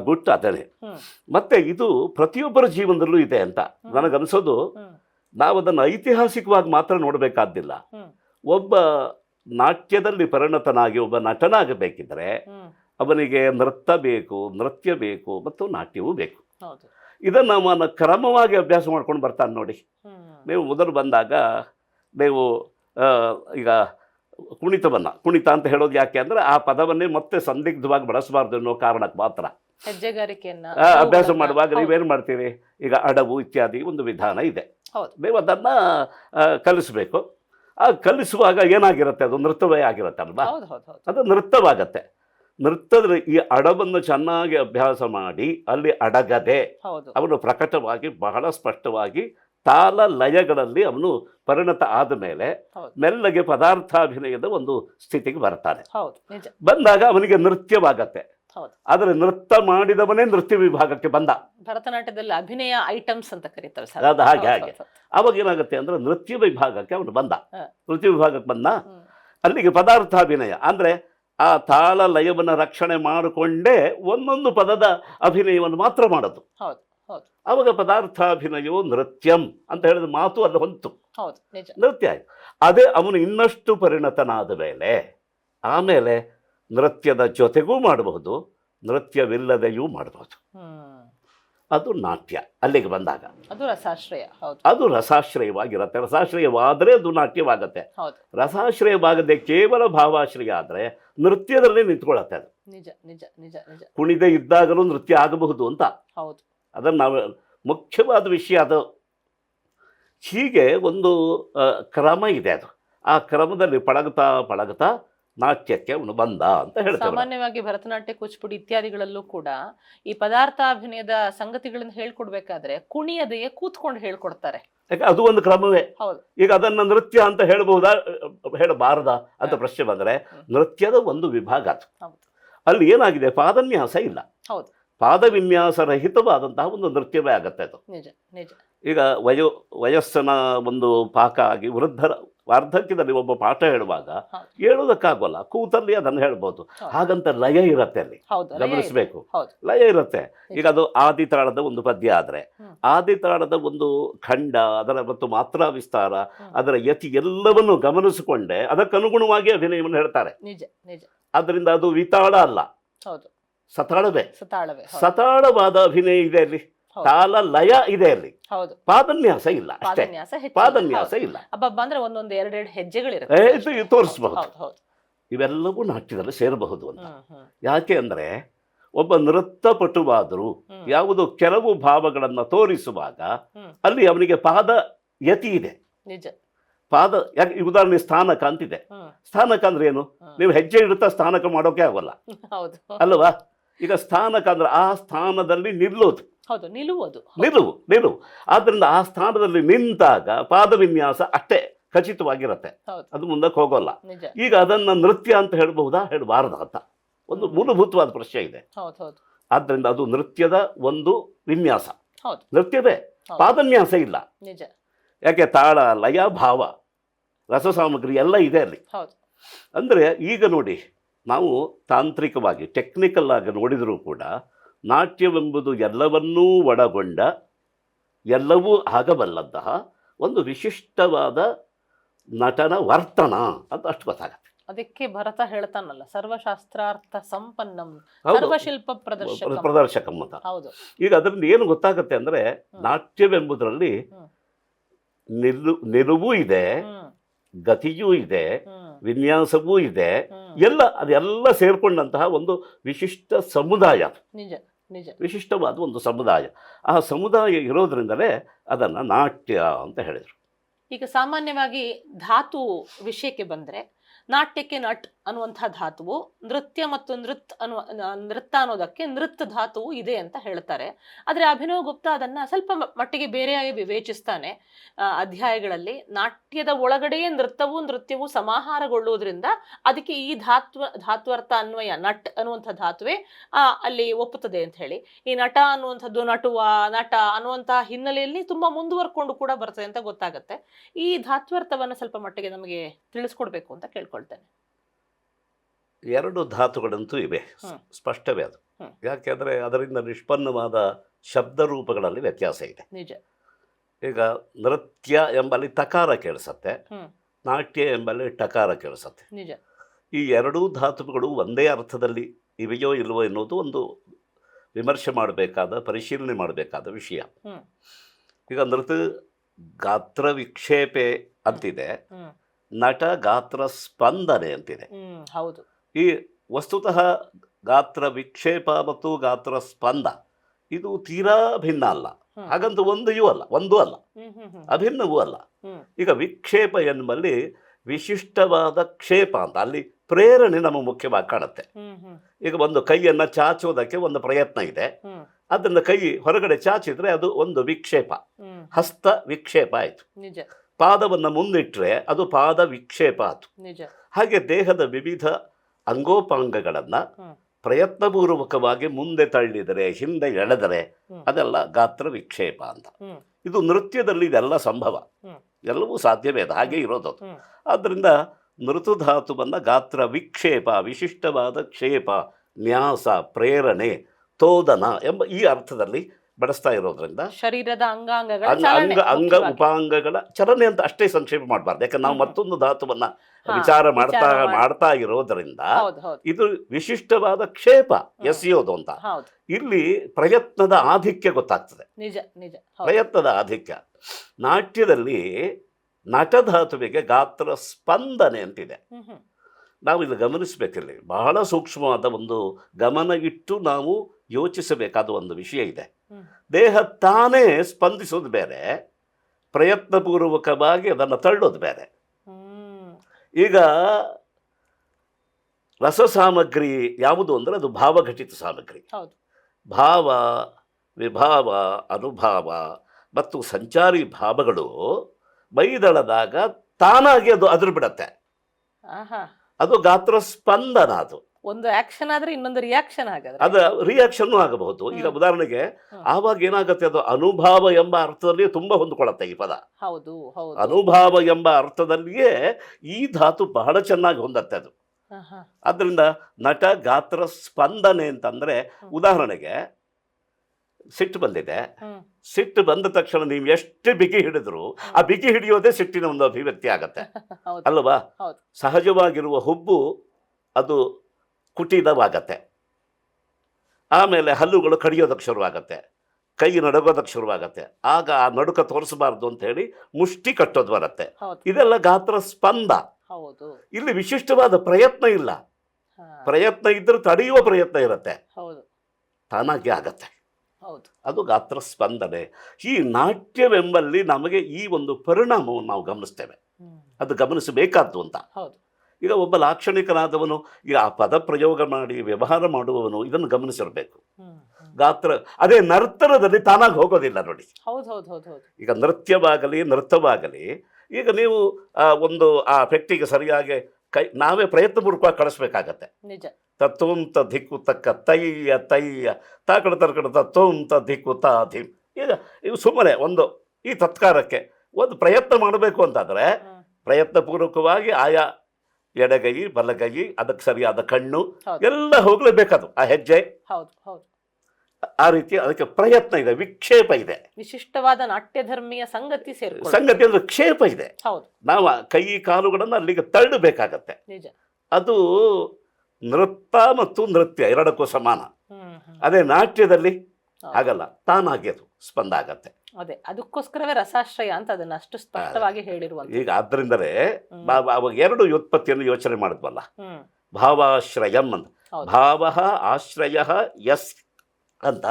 ಗುಟ್ಟು ಅದೇ ಹ್ಮ್. ಮತ್ತೆ ಇದು ಪ್ರತಿಯೊಬ್ಬರ ಜೀವನದಲ್ಲೂ ಇದೆ ಅಂತ ನನಗನ್ಸೋದು ನಾವು ಅದನ್ನು ಐತಿಹಾಸಿಕವಾಗಿ ಮಾತ್ರ ನೋಡಬೇಕಾದ್ದಿಲ್ಲ. ಒಬ್ಬ ನಾಟ್ಯದಲ್ಲಿ ಪರಿಣತನಾಗಿ ಒಬ್ಬ ನಟನಾಗಬೇಕಿದ್ರೆ ಅವನಿಗೆ ನೃತ್ಯ ಬೇಕು ನೃತ್ಯ ಬೇಕು ಮತ್ತು ನಾಟ್ಯವೂ ಬೇಕು. ಇದನ್ನು ಅವನ ಕ್ರಮವಾಗಿ ಅಭ್ಯಾಸ ಮಾಡ್ಕೊಂಡು ಬರ್ತಾನೆ ನೋಡಿ. ನೀವು ಮೊದಲು ಬಂದಾಗ ನೀವು ಈಗ ಕುಣಿತವನ್ನು ಕುಣಿತ ಅಂತ ಹೇಳೋದು ಯಾಕೆ ಅಂದರೆ ಆ ಪದವನ್ನೇ ಮತ್ತೆ ಸಂದಿಗ್ಧವಾಗಿ ಬಳಸಬಾರ್ದು ಅನ್ನೋ ಕಾರಣಕ್ಕೆ ಮಾತ್ರ. ಹೆಜ್ಜೆಗಾರಿಕೆಯನ್ನ ಅಭ್ಯಾಸ ಮಾಡುವಾಗ ನೀವೇನ್ ಮಾಡ್ತೀರಿ? ಈಗ ಅಡವು ಇತ್ಯಾದಿ ಒಂದು ವಿಧಾನ ಇದೆ. ನೀವು ಅದನ್ನು ಕಲಿಸ್ಬೇಕು. ಆ ಕಲಿಸುವಾಗ ಏನಾಗಿರುತ್ತೆ? ಅದು ನೃತ್ಯವೇ ಆಗಿರುತ್ತೆ ಅಲ್ವಾ? ಅದು ನೃತ್ಯವಾಗತ್ತೆ ನೃತ್ಯದ ಈ ಅಡವನ್ನು ಚೆನ್ನಾಗಿ ಅಭ್ಯಾಸ ಮಾಡಿ ಅಲ್ಲಿ ಅಡಗದೆ ಅವನು ಪ್ರಕಟವಾಗಿ ಬಹಳ ಸ್ಪಷ್ಟವಾಗಿ ತಾಲ ಲಯಗಳಲ್ಲಿ ಅವನು ಪರಿಣತ ಆದ ಮೇಲೆ. ಮೆಲ್ಲಗೆ ಪದಾರ್ಥಾಭಿನಯದ ಒಂದು ಸ್ಥಿತಿಗೆ ಬರ್ತಾನೆ ಬಂದಾಗ ಅವನಿಗೆ ನೃತ್ಯವಾಗತ್ತೆ. ಆದರೆ ನೃತ್ಯ ಮಾಡಿದವನೇ ನೃತ್ಯ ವಿಭಾಗಕ್ಕೆ ಬಂದ. ಭರತನಾಟ್ಯದಲ್ಲಿ ಅಭಿನಯ ಐಟಮ್ಸ್ ಅಂತ ಕರೀತಾರೆ ಸರ್. ಅದು ಹಾಗೆ, ಹಾಗೆ. ಅವಾಗ ಏನಾಗುತ್ತೆ ಅಂದ್ರೆ ನೃತ್ಯ ವಿಭಾಗಕ್ಕೆ ಅವನು ಬಂದ. ನೃತ್ಯ ವಿಭಾಗಕ್ಕೆ ಬಂದ. ಅಲ್ಲಿಗೆ ಪದಾರ್ಥಾಭಿನಯ. ಅಂದ್ರೆ ಆ ತಾಳ ಲಯವನ್ನು ರಕ್ಷಣೆ ಮಾಡಿಕೊಂಡೇ ಒಂದೊಂದು ಪದದ ಅಭಿನಯವನ್ನು ಮಾತ್ರ ಮಾಡೋದು. ಅವಾಗ ಪದಾರ್ಥಾಭಿನಯೋ ನೃತ್ಯಂ ಅಂತ ಹೇಳಿದ ಮಾತು ಅದು ಹೊಂತು. ಹೌದು ನಿಜ. ನೃತ್ಯ ಆಯ್ತು. ಅದೇ ಅವನು ಇನ್ನಷ್ಟು ಪರಿಣತನಾದ ಮೇಲೆ ಆಮೇಲೆ ನೃತ್ಯದ ಜೊತೆಗೂ ಮಾಡಬಹುದು ನೃತ್ಯವಿಲ್ಲದೆಯೂ ಮಾಡಬಹುದು. ಅದು ನಾಟ್ಯ ಅಲ್ಲಿಗೆ ಬಂದಾಗ. ಅದು ರಸಾಶ್ರಯ ಹೌದು. ಅದು ರಸಾಶ್ರಯವಾಗಿರುತ್ತೆ. ರಸಾಶ್ರಯವಾದರೆ ಅದು ನಾಟ್ಯವಾಗತ್ತೆ. ರಸಾಶ್ರಯವಾಗದೆ ಕೇವಲ ಭಾವಾಶ್ರಯ ಆದರೆ ನೃತ್ಯದಲ್ಲಿ ನಿಂತ್ಕೊಳ್ಳುತ್ತೆ ಅದು. ನಿಜ ನಿಜ ನಿಜ ನಿಜ. ಕುಣಿದೆ ಇದ್ದಾಗಲೂ ನೃತ್ಯ ಆಗಬಹುದು ಅಂತ. ಹೌದು. ಅದನ್ನು ನಾವು ಮುಖ್ಯವಾದ ವಿಷಯ ಅದು. ಹೀಗೆ ಒಂದು ಕ್ರಮ ಇದೆ ಅದು. ಆ ಕ್ರಮದಲ್ಲಿ ಪಳಗುತ್ತಾ ಪಳಗುತ್ತಾ ನಾಟ್ಯಕ್ಕೆ ಅವನು ಬಂದ ಅಂತ ಹೇಳ್ತಾರೆ ಸಾಮಾನ್ಯವಾಗಿ ಭರತನಾಟ್ಯ ಕೂಚಿಪುಡಿ ಇತ್ಯಾದಿಗಳಲ್ಲೂ ಕೂಡ ಈ ಪದಾರ್ಥಾಭಿನಯದ ಸಂಗತಿಗಳನ್ನ ಹೇಳ್ಕೊಡ್ಬೇಕಾದ್ರೆ ಕುಣಿಯದೆಯೇ ಕೂತ್ಕೊಂಡು ಹೇಳ್ಕೊಡ್ತಾರೆ. ಯಾಕೆ ಅದು ಒಂದು ಕ್ರಮವೇ? ಹೌದು. ಈಗ ಅದನ್ನು ನೃತ್ಯ ಅಂತ ಹೇಳಬಹುದಾ? ಹೇಳಬಾರದ ಅಂತ ಪ್ರಶ್ನೆ ಬಂದರೆ ನೃತ್ಯದ ಒಂದು ವಿಭಾಗ ಅದು. ಹೌದು. ಅಲ್ಲಿ ಏನಾಗಿದೆ? ಪಾದನ್ಯಾಸ ಇಲ್ಲ. ಹೌದು. ಪಾದವಿನ್ಯಾಸ ರಹಿತವಾದಂತಹ ಒಂದು ನೃತ್ಯವೇ ಆಗತ್ತೆ ಅದು. ನಿಜ ನಿಜ. ಈಗ ವಯೋ ವಯಸ್ಸನ ಒಂದು ಪಾಕ ಆಗಿ ವೃದ್ಧರ ವಾರ್ಧಕ್ಯದಲ್ಲಿ ಒಬ್ಬ ಪಾಠ ಹೇಳುವಾಗ. ಹೇಳೋದಕ್ಕಾಗೋಲ್ಲ ಕೂತಲ್ಲಿ ಅದನ್ನು ಹೇಳ್ಬೋದು. ಹಾಗಂತ ಲಯ ಇರುತ್ತೆ ಅಲ್ಲಿ. ಗಮನಿಸಬೇಕು. ಲಯ ಇರುತ್ತೆ. ಈಗ ಅದು ಆದಿತಾಳದ ಒಂದು ಪದ್ಯ ಆದರೆ ಆದಿ ಆದಿತಾಳದ ಒಂದು ಖಂಡ ಅದರ ಮತ್ತು ಮಾತ್ರ ವಿಸ್ತಾರ ಅದರ ಯತಿ ಎಲ್ಲವನ್ನು ಗಮನಿಸಿಕೊಂಡೆ ಅದಕ್ಕನುಗುಣವಾಗಿ ಅಭಿನಯವನ್ನು ಹೇಳ್ತಾರೆ. ಆದ್ದರಿಂದ ಅದು ವಿತಾಳ ಅಲ್ಲ. ಹೌದು. ಸತಾಳವೇ. ಸತಾಳವೇ. ಸತಾಳವಾದ ಅಭಿನಯ ಇದೆ ಅಲ್ಲಿ. ತಾಲ ಲಯ ಇದೆ ಅಲ್ಲಿ. ಹೌದು. ಪಾದನ್ಯಾಸ ಇಲ್ಲ ಅಷ್ಟೇ. ಪಾದನ್ಯಾಸ ಹೆಚ್ಚು ಪಾದನ್ಯಾಸ ಇಲ್ಲ. ಹಬ್ಬ ಅಂದ್ರೆ ಒಂದೊಂದು ಎರಡೆರಡು ಹೆಜ್ಜೆಗಳಿರುತ್ತೆ. ಇದು ಇದು ತೋರಿಸಬಹುದು. ಹೌದು ಹೌದು. ಇವೆಲ್ಲವೂ ನಾಟ್ಯದಲ್ಲಿ ಸೇರಬಹುದು ಅಂತ. ಹ್ಮ್ ಹ್ಮ್. ಯಾಕೆ ಅಂದ್ರೆ ಒಬ್ಬ ನೃತ್ಯಪಟುವಾದರೂ ಹ್ಮ್. ಯಾವುದು ಕೆಲವು ಭಾವಗಳನ್ನು ತೋರಿಸುವಾಗ ಹ್ಮ್. ಅಲ್ಲಿ ಅವನಿಗೆ ಪಾದ ಯತಿ ಇದೆ. ನಿಜ. ಪಾದ ಯಾಕೆ ಈ ಉದಾಹರಣೆ ಸ್ಥಾನಕ ಅಂತಿದೆ. ಹ್ಮ್. ಸ್ಥಾನಕ ಅಂದ್ರೆ ಏನು? ಹ್ಮ್. ನೀವು ಹೆಜ್ಜೆ ಇಡುತ್ತಾ ಸ್ಥಾನಕ ಮಾಡೋಕೆ ಆಗೋಲ್ಲ. ಹೌದು. ಅಲ್ವಾ? ಈಗ ಸ್ಥಾನಕ ಅಂದ್ರೆ ಆ ಸ್ಥಾನದಲ್ಲಿ ನಿಲ್ಲೋದು ಹೌದು ನಿಲುವುದು ನಿಲುವು ನಿಲುವು ಆದ್ದರಿಂದ ಆ ಸ್ಥಾನದಲ್ಲಿ ನಿಂತಾಗ ಪಾದವಿನ್ಯಾಸ ಅಷ್ಟೇ ಖಚಿತವಾಗಿರುತ್ತೆ. ಅದು ಮುಂದಕ್ಕೆ ಹೋಗೋಲ್ಲ. ಈಗ ಅದನ್ನ ನೃತ್ಯ ಅಂತ ಹೇಳಬಹುದಾ? ಹೇಳಬಾರದು ಅಂತ. ಒಂದು ಮೂಲಭೂತವಾದ ಪ್ರಶ್ನೆ ಇದೆ. ಆದ್ದರಿಂದ ಅದು ನೃತ್ಯದ ಒಂದು ವಿನ್ಯಾಸ. ನೃತ್ಯವೇ. ಪಾದನ್ಯಾಸ ಇಲ್ಲ. ನಿಜ. ಯಾಕೆ? ತಾಳ ಲಯ ಭಾವ ರಸ ಸಾಮಗ್ರಿ ಎಲ್ಲ ಇದೆ ಅಲ್ಲಿ. ಅಂದರೆ ಈಗ ನೋಡಿ ನಾವು ತಾಂತ್ರಿಕವಾಗಿ ಟೆಕ್ನಿಕಲ್ ಆಗಿ ನೋಡಿದರೂ ಕೂಡ ನಾಟ್ಯವೆಂಬುದು ಎಲ್ಲವನ್ನೂ ಒಳಗೊಂಡ ಎಲ್ಲವೂ ಆಗಬಲ್ಲಂತಹ ಒಂದು ವಿಶಿಷ್ಟವಾದ ನಟನ ವರ್ತನ ಅಂತ ಅಷ್ಟು ಗೊತ್ತಾಗತ್ತೆ. ಅದಕ್ಕೆ ಭರತ ಹೇಳ್ತಾನಲ್ಲ ಸರ್ವಶಾಸ್ತ್ರಾರ್ಥ ಸಂಪನ್ನಂ ಸರ್ವಶಿಲ್ಪ ಪ್ರದರ್ಶಕ. ಪ್ರದರ್ಶಕಂ ಅಂತ. ಹೌದು. ಈಗ ಅದರಿಂದ ಏನು ಗೊತ್ತಾಗುತ್ತೆ ಅಂದರೆ ನಾಟ್ಯವೆಂಬುದರಲ್ಲಿ ನಿಲು ನಿಲುವು ಇದೆ ಗತಿಯೂ ಇದೆ ವಿನ್ಯಾಸವೂ ಇದೆ. ಎಲ್ಲ ಅದೆಲ್ಲ ಸೇರ್ಕೊಂಡಂತಹ ಒಂದು ವಿಶಿಷ್ಟ ಸಮುದಾಯ. ನಿಜ ನಿಜ. ವಿಶಿಷ್ಟವಾದ ಒಂದು ಸಮುದಾಯ. ಆ ಸಮುದಾಯ ಇರೋದ್ರಿಂದಲೇ ಅದನ್ನು ನಾಟ್ಯ ಅಂತ ಹೇಳಿದರು. ಈಗ ಸಾಮಾನ್ಯವಾಗಿ ಧಾತು ವಿಷಯಕ್ಕೆ ಬಂದರೆ ನಾಟ್ಯಕ್ಕೆ ನಟ್ ಅನ್ನುವಂಥ ಧಾತುವು ನೃತ್ಯ ಮತ್ತು ನೃತ್ ಅನ್ನುವ ನೃತ್ಯ ಅನ್ನೋದಕ್ಕೆ ನೃತ್ ಧಾತುವು ಇದೆ ಅಂತ ಹೇಳ್ತಾರೆ. ಆದರೆ ಅಭಿನವ್ ಗುಪ್ತಾ ಅದನ್ನು ಸ್ವಲ್ಪ ಮಟ್ಟಿಗೆ ಬೇರೆಯಾಗಿ ವಿವೇಚಿಸ್ತಾನೆ. ಅಧ್ಯಾಯಗಳಲ್ಲಿ ನಾಟ್ಯದ ಒಳಗಡೆಯೇ ನೃತ್ಯವೂ ನೃತ್ಯವೂ ಸಮಾಹಾರಗೊಳ್ಳುವುದರಿಂದ ಅದಕ್ಕೆ ಈ ಧಾತ್ವ, ಧಾತ್ವರ್ಥ ಅನ್ವಯ, ನಟ್ ಅನ್ನುವಂಥ ಧಾತುವೆ ಅಲ್ಲಿ ಒಪ್ಪುತ್ತದೆ ಅಂತ ಹೇಳಿ. ಈ ನಟ ಅನ್ನುವಂಥದ್ದು ನಟುವ, ನಟ ಅನ್ನುವಂಥ ಹಿನ್ನೆಲೆಯಲ್ಲಿ ತುಂಬ ಮುಂದುವರ್ಕೊಂಡು ಕೂಡ ಬರ್ತದೆ ಅಂತ ಗೊತ್ತಾಗುತ್ತೆ. ಈ ಧಾತ್ವರ್ಥವನ್ನು ಸ್ವಲ್ಪ ಮಟ್ಟಿಗೆ ನಮಗೆ ತಿಳಿಸ್ಕೊಡ್ಬೇಕು ಅಂತ ಕೇಳ್ಕೊಳ್ತೇನೆ. ಎರಡು ಧಾತುಗಳಂತೂ ಇವೆ. ಸ್ಪಷ್ಟವೇ ಅದು. ಯಾಕೆಂದರೆ ಅದರಿಂದ ನಿಷ್ಪನ್ನವಾದ ಶಬ್ದ ರೂಪಗಳಲ್ಲಿ ವ್ಯತ್ಯಾಸ ಇದೆ. ನಿಜ. ಈಗ ನೃತ್ಯ ಎಂಬಲ್ಲಿ ತಕಾರ ಕೇಳಿಸತ್ತೆ ನಾಟ್ಯ ಎಂಬಲ್ಲಿ ಟಕಾರ ಕೇಳಿಸತ್ತೆ. ಈ ಎರಡೂ ಧಾತುಗಳು ಒಂದೇ ಅರ್ಥದಲ್ಲಿ ಇವೆಯೋ ಇಲ್ವೋ ಎನ್ನುವುದು ಒಂದು ವಿಮರ್ಶೆ ಮಾಡಬೇಕಾದ ಪರಿಶೀಲನೆ ಮಾಡಬೇಕಾದ ವಿಷಯ. ಈಗ ನೃತ್ಯ ಗಾತ್ರ ವಿಕ್ಷೇಪೆ ಅಂತಿದೆ. ನಟ ಗಾತ್ರ ಸ್ಪಂದನೆ ಅಂತಿದೆ. ಹೌದು. ಈ ವಸ್ತುತಃ ಗಾತ್ರ ವಿಕ್ಷೇಪ ಮತ್ತು ಗಾತ್ರ ಸ್ಪಂದ ಇದು ತೀರಾ ಭಿನ್ನ ಅಲ್ಲ. ಹಾಗಂತ ಹಾಗಂತ ಒಂದೂ ಅಲ್ಲ ಒಂದೂ ಅಲ್ಲ. ಅಭಿನ್ನವೂ ಅಲ್ಲ. ಈಗ ವಿಕ್ಷೇಪ ಎನ್ನುವಲ್ಲಿ ವಿಶಿಷ್ಟವಾದ ಕ್ಷೇಪ ಅಂತ ಅಲ್ಲಿ ಪ್ರೇರಣೆ ನಮ್ಮ ಮುಖ್ಯವಾಗಿ ಕಾಣುತ್ತೆ. ಈಗ ಒಂದು ಕೈಯನ್ನು ಚಾಚೋದಕ್ಕೆ ಒಂದು ಪ್ರಯತ್ನ ಇದೆ. ಅದನ್ನ ಕೈ ಹೊರಗಡೆ ಚಾಚಿದ್ರೆ ಅದು ಒಂದು ವಿಕ್ಷೇಪ. ಹಸ್ತ ವಿಕ್ಷೇಪ ಆಯಿತು. ಪಾದವನ್ನು ಮುಂದಿಟ್ಟರೆ ಅದು ಪಾದ ವಿಕ್ಷೇಪ ಆಯಿತು ಹಾಗೆ ದೇಹದ ವಿವಿಧ ಅಂಗೋಪಾಂಗಗಳನ್ನು ಪ್ರಯತ್ನಪೂರ್ವಕವಾಗಿ ಮುಂದೆ ತಳ್ಳಿದರೆ ಹಿಂದೆ ಎಳೆದರೆ. ಅದೆಲ್ಲ ಗಾತ್ರ ವಿಕ್ಷೇಪ ಅಂತ. ಇದು ನೃತ್ಯದಲ್ಲಿ ಇದೆಲ್ಲ ಸಂಭವ. ಎಲ್ಲವೂ ಸಾಧ್ಯವೇ ಅದು? ಹಾಗೆ ಇರೋದು. ಆದ್ದರಿಂದ ಮೃತುಧಾತುವನ್ನು ಗಾತ್ರ ವಿಕ್ಷೇಪ ವಿಶಿಷ್ಟವಾದ ಕ್ಷೇಪ ನ್ಯಾಸ ಪ್ರೇರಣೆ ತೋದನ ಎಂಬ ಈ ಅರ್ಥದಲ್ಲಿ ಬಳಸ್ತಾ ಇರೋದ್ರಿಂದ ಶರೀರದ ಅಂಗಾಂಗಗಳ ಅಂಗ ಅಂಗ ಉಪಾಂಗಗಳ ಚಲನೆ ಅಂತ ಅಷ್ಟೇ ಸಂಕ್ಷೇಪ ಮಾಡಬಾರ್ದು. ಯಾಕಂದ್ರೆ ನಾವು ಮತ್ತೊಂದು ಧಾತುವನ್ನ ವಿಚಾರ ಮಾಡ್ತಾ ಮಾಡ್ತಾ ಇರೋದ್ರಿಂದ ಇದು ವಿಶಿಷ್ಟವಾದ ಕ್ಷೇಪ ಎಸೆಯೋದು ಅಂತ. ಇಲ್ಲಿ ಪ್ರಯತ್ನದ ಆಧಿಕ್ಯ ಗೊತ್ತಾಗ್ತದೆ. ನಿಜ ನಿಜ. ಪ್ರಯತ್ನದ ಆಧಿಕ್ಯ. ನಾಟ್ಯದಲ್ಲಿ ನಟಧಾತುವಿಗೆ ಗಾತ್ರ ಸ್ಪಂದನೆ ಅಂತಿದೆ. ನಾವು ಇದು ಗಮನಿಸಬೇಕಿಲ್ಲಿ. ಬಹಳ ಸೂಕ್ಷ್ಮವಾದ ಒಂದು ಗಮನ ಇಟ್ಟು ನಾವು ಯೋಚಿಸಬೇಕಾದ ಒಂದು ವಿಷಯ ಇದೆ. ದೇಹ ತಾನೇ ಸ್ಪಂದಿಸೋದು ಬೇರೆ ಪ್ರಯತ್ನಪೂರ್ವಕವಾಗಿ ಅದನ್ನು ತಳ್ಳೋದು ಬೇರೆ. ಈಗ ರಸ ಸಾಮಗ್ರಿ ಯಾವುದು ಅಂದರೆ ಅದು ಭಾವಘಟಿತ ಸಾಮಗ್ರಿ. ಭಾವ ವಿಭಾವ ಅನುಭಾವ ಮತ್ತು ಸಂಚಾರಿ ಭಾವಗಳು ಮೈದಳದಾಗ ತಾನಾಗಿ ಅದು ಅದ್ರ ಬಿಡತ್ತೆ ಅದು ಗಾತ್ರ ಸ್ಪಂದನ ಅದು. ಒಂದು ಆಕ್ಷನ್ ಆದ್ರೆ ಇನ್ನೊಂದು ರಿಯಾಕ್ಷನ್ ಆಗದ ಅದು ರಿಯಾಕ್ಷನ್ ಆಗಬಹುದು. ಈಗ ಉದಾಹರಣೆಗೆ. ಆವಾಗ ಏನಾಗುತ್ತೆ ಅದು ಅನುಭಾವ ಎಂಬ ಅರ್ಥದಲ್ಲಿ ತುಂಬಾ ಹೊಂದ್ಕೊಳ್ಳುತ್ತೆ ಈ ಪದ. ಹೌದು ಹೌದು. ಅನುಭಾವ ಎಂಬ ಅರ್ಥದಲ್ಲಿಯೇ ಈ ಧಾತು ಬಹಳ ಚೆನ್ನಾಗಿ ಹೊಂದತ್ತೆ ಅದು. ಆದ್ರಿಂದ ನಟ ಗಾತ್ರ ಸ್ಪಂದನೆ ಅಂತಂದ್ರೆ ಉದಾಹರಣೆಗೆ ಸಿಟ್ಟು ಬಂದಿದೆ. ಸಿಟ್ಟು ಬಂದ ತಕ್ಷಣ ನೀವು ಎಷ್ಟು ಬಿಗಿ ಹಿಡಿದ್ರು ಆ ಬಿಗಿ ಹಿಡಿಯೋದೇ ಸಿಟ್ಟಿನ ಒಂದು ಅಭಿವ್ಯಕ್ತಿ ಆಗತ್ತೆ. *laughs* ಅಲ್ವಾ. ಸಹಜವಾಗಿರುವ ಹುಬ್ಬು ಅದು ಕುಟಿತವಾಗತ್ತೆ ಆಮೇಲೆ ಹಲ್ಲುಗಳು ಕಡಿಯೋದಕ್ಕೆ ಶುರುವಾಗತ್ತೆ. ಕೈ ನಡಗೋದಕ್ಕೆ ಶುರುವಾಗತ್ತೆ. ಆಗ ಆ ನಡುಕ ತೋರಿಸಬಾರ್ದು ಅಂತ ಹೇಳಿ ಮುಷ್ಟಿ ಕಟ್ಟೋದು ಬರುತ್ತೆ. ಇದೆಲ್ಲ ಗಾತ್ರ ಸ್ಪಂದ. ಇಲ್ಲಿ ವಿಶಿಷ್ಟವಾದ ಪ್ರಯತ್ನ ಇಲ್ಲ. ಪ್ರಯತ್ನ ಇದ್ರೂ ತಡೆಯುವ ಪ್ರಯತ್ನ ಇರುತ್ತೆ. ತಾನಾಗೆ ಆಗತ್ತೆ. ಹೌದು. ಅದು ಗಾತ್ರ ಸ್ಪಂದನೆ. ಈ ನಾಟ್ಯವೆಂಬಲ್ಲಿ ನಮಗೆ ಈ ಒಂದು ಪರಿಣಾಮವನ್ನು ನಾವು ಗಮನಿಸ್ತೇವೆ. ಅದು ಗಮನಿಸಬೇಕಾದ್ದು ಅಂತ. ಹೌದು. ಈಗ ಒಬ್ಬ ಲಾಕ್ಷಣಿಕನಾದವನು ಈಗ ಆ ಪದ ಪ್ರಯೋಗ ಮಾಡಿ ವ್ಯವಹಾರ ಮಾಡುವವನು ಇದನ್ನು ಗಮನಿಸಿರಬೇಕು. ಗಾತ್ರ ಅದೇ ನರ್ತನದಲ್ಲಿ ತಾನಾಗಿ ಹೋಗೋದಿಲ್ಲ ನೋಡಿ. ಈಗ ನೃತ್ಯವಾಗಲಿ ನೃತ್ಯವಾಗಲಿ ಈಗ ನೀವು ಒಂದು ಆ ವ್ಯಕ್ತಿಗೆ ಸರಿಯಾಗಿ ಕೈ ನಾವೇ ಪ್ರಯತ್ನಪೂರ್ವಕವಾಗಿ ಕಳಿಸ್ಬೇಕಾಗತ್ತೆ. ನಿಜ. ದಿಕ್ಕು ಧಿಕ್ಕು ತಕ್ಕ ತಯ್ಯ ತಯ್ಯ ತಾಕಡ ತರ್ಕಡ ತತ್ವಂತ ಧಿಕ್ಕು ತಾ ಧಿಮ್. ಈಗ ಇವು ಸುಮ್ಮನೆ ಒಂದು ಈ ತತ್ಕಾರಕ್ಕೆ ಒಂದು ಪ್ರಯತ್ನ ಮಾಡಬೇಕು ಅಂತಾದರೆ ಪ್ರಯತ್ನಪೂರ್ವಕವಾಗಿ ಆಯಾ ಎಡಗೈ ಬಲಗೈ ಅದಕ್ಕೆ ಸರಿಯಾದ ಕಣ್ಣು. ಎಲ್ಲ ಹೋಗಲೇಬೇಕದು ಆ ಹೆಜ್ಜೆ. ಹೌದು ಹೌದು. ಆ ರೀತಿ ಅದಕ್ಕೆ ಪ್ರಯತ್ನ ಇದೆ ವಿಕ್ಷೇಪ ಇದೆ. ವಿಶಿಷ್ಟವಾದ ನಾಟ್ಯಧರ್ಮೀಯ ಸಂಗತಿ ಸೇರಿ ಸಂಗತಿ ಅಂದ್ರೆ ಕ್ಷೇಪ ಇದೆ. ಹೌದು. ನಾವು ಆ ಕೈ ಕಾಲುಗಳನ್ನು ಅಲ್ಲಿಗೆ ತಳ್ಳಬೇಕಾಗತ್ತೆ. ನಿಜ. ಅದು ನೃತ್ಯ ಮತ್ತು ನೃತ್ಯ ಎರಡಕ್ಕೂ ಸಮಾನ. ಅದೇ ನಾಟ್ಯದಲ್ಲಿ ಆಗಲ್ಲ ತಾನಾಗಿ ಅದು ಸ್ಪಂದ ಆಗತ್ತೆ. ಅದೇ ಅದಕ್ಕೋಸ್ಕರವೇ ರಸಾಶ್ರಯ ಅಂತ ಅದನ್ನ ಅಷ್ಟು ಸ್ಪಷ್ಟವಾಗಿ ಹೇಳಿರುವಂತ ಈಗ ಆದ್ರಿಂದಲೇ ಅವಾಗ ಎರಡು ವ್ಯುತ್ಪತ್ತಿಯನ್ನು ಯೋಚನೆ ಮಾಡಿದ್ವಲ್ಲ? ಭಾವಾಶ್ರಯಂ ಅಂತ. ಭಾವ ಆಶ್ರಯ ಯಸ್ ಅಂತ.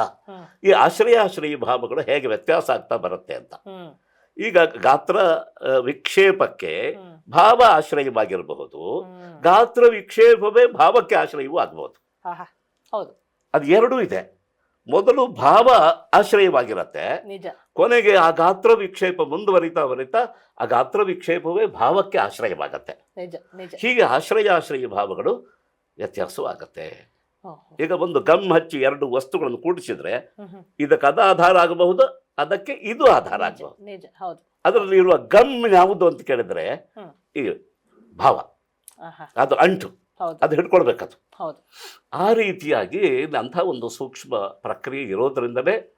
ಈ ಆಶ್ರಯಾಶ್ರಯಿ ಭಾವಗಳು ಹೇಗೆ ವ್ಯತ್ಯಾಸ ಆಗ್ತಾ ಬರುತ್ತೆ ಅಂತ. ಈಗ ಗಾತ್ರ ವಿಕ್ಷೇಪಕ್ಕೆ ಭಾವ ಆಶ್ರಯವಾಗಿರಬಹುದು. ಗಾತ್ರ ವಿಕ್ಷೇಪವೇ ಭಾವಕ್ಕೆ ಆಶ್ರಯವೂ ಆಗಬಹುದು. ಅದು ಎರಡೂ ಇದೆ. ಮೊದಲು ಭಾವ ಆಶ್ರಯವಾಗಿರತ್ತೆ. ನಿಜ. ಕೊನೆಗೆ ಆ ಗಾತ್ರ ವಿಕ್ಷೇಪ ಮುಂದುವರಿತಾ ವರಿತಾ ಆ ಗಾತ್ರ ವಿಕ್ಷೇಪವೇ ಭಾವಕ್ಕೆ ಆಶ್ರಯವಾಗತ್ತೆ. ನಿಜ ನಿಜ. ಹೀಗೆ ಆಶ್ರಯ ಆಶ್ರಯ ಭಾವಗಳು ವ್ಯತ್ಯಾಸವಾಗತ್ತೆ. ಈಗ ಒಂದು ಗಮ್ ಹಚ್ಚಿ ಎರಡು ವಸ್ತುಗಳನ್ನು ಕೂಡಿಸಿದ್ರೆ ಇದಕ್ಕೆ ಅದ ಆಧಾರ ಆಗಬಹುದು ಅದಕ್ಕೆ ಇದು ಆಧಾರ ಆಗಬಹುದು. ಅದರಲ್ಲಿ ಇರುವ ಗಮ್ ಯಾವುದು ಅಂತ ಕೇಳಿದ್ರೆ ಈ ಭಾವ ಅದು ಅಂಟು ಅದು ಹಿಡ್ಕೊಳ್ಬೇಕದು. ಹೌದು. ಆ ರೀತಿಯಾಗಿ ಅಂತ ಒಂದು ಸೂಕ್ಷ್ಮ ಪ್ರಕ್ರಿಯೆ ಇರೋದ್ರಿಂದಲೇ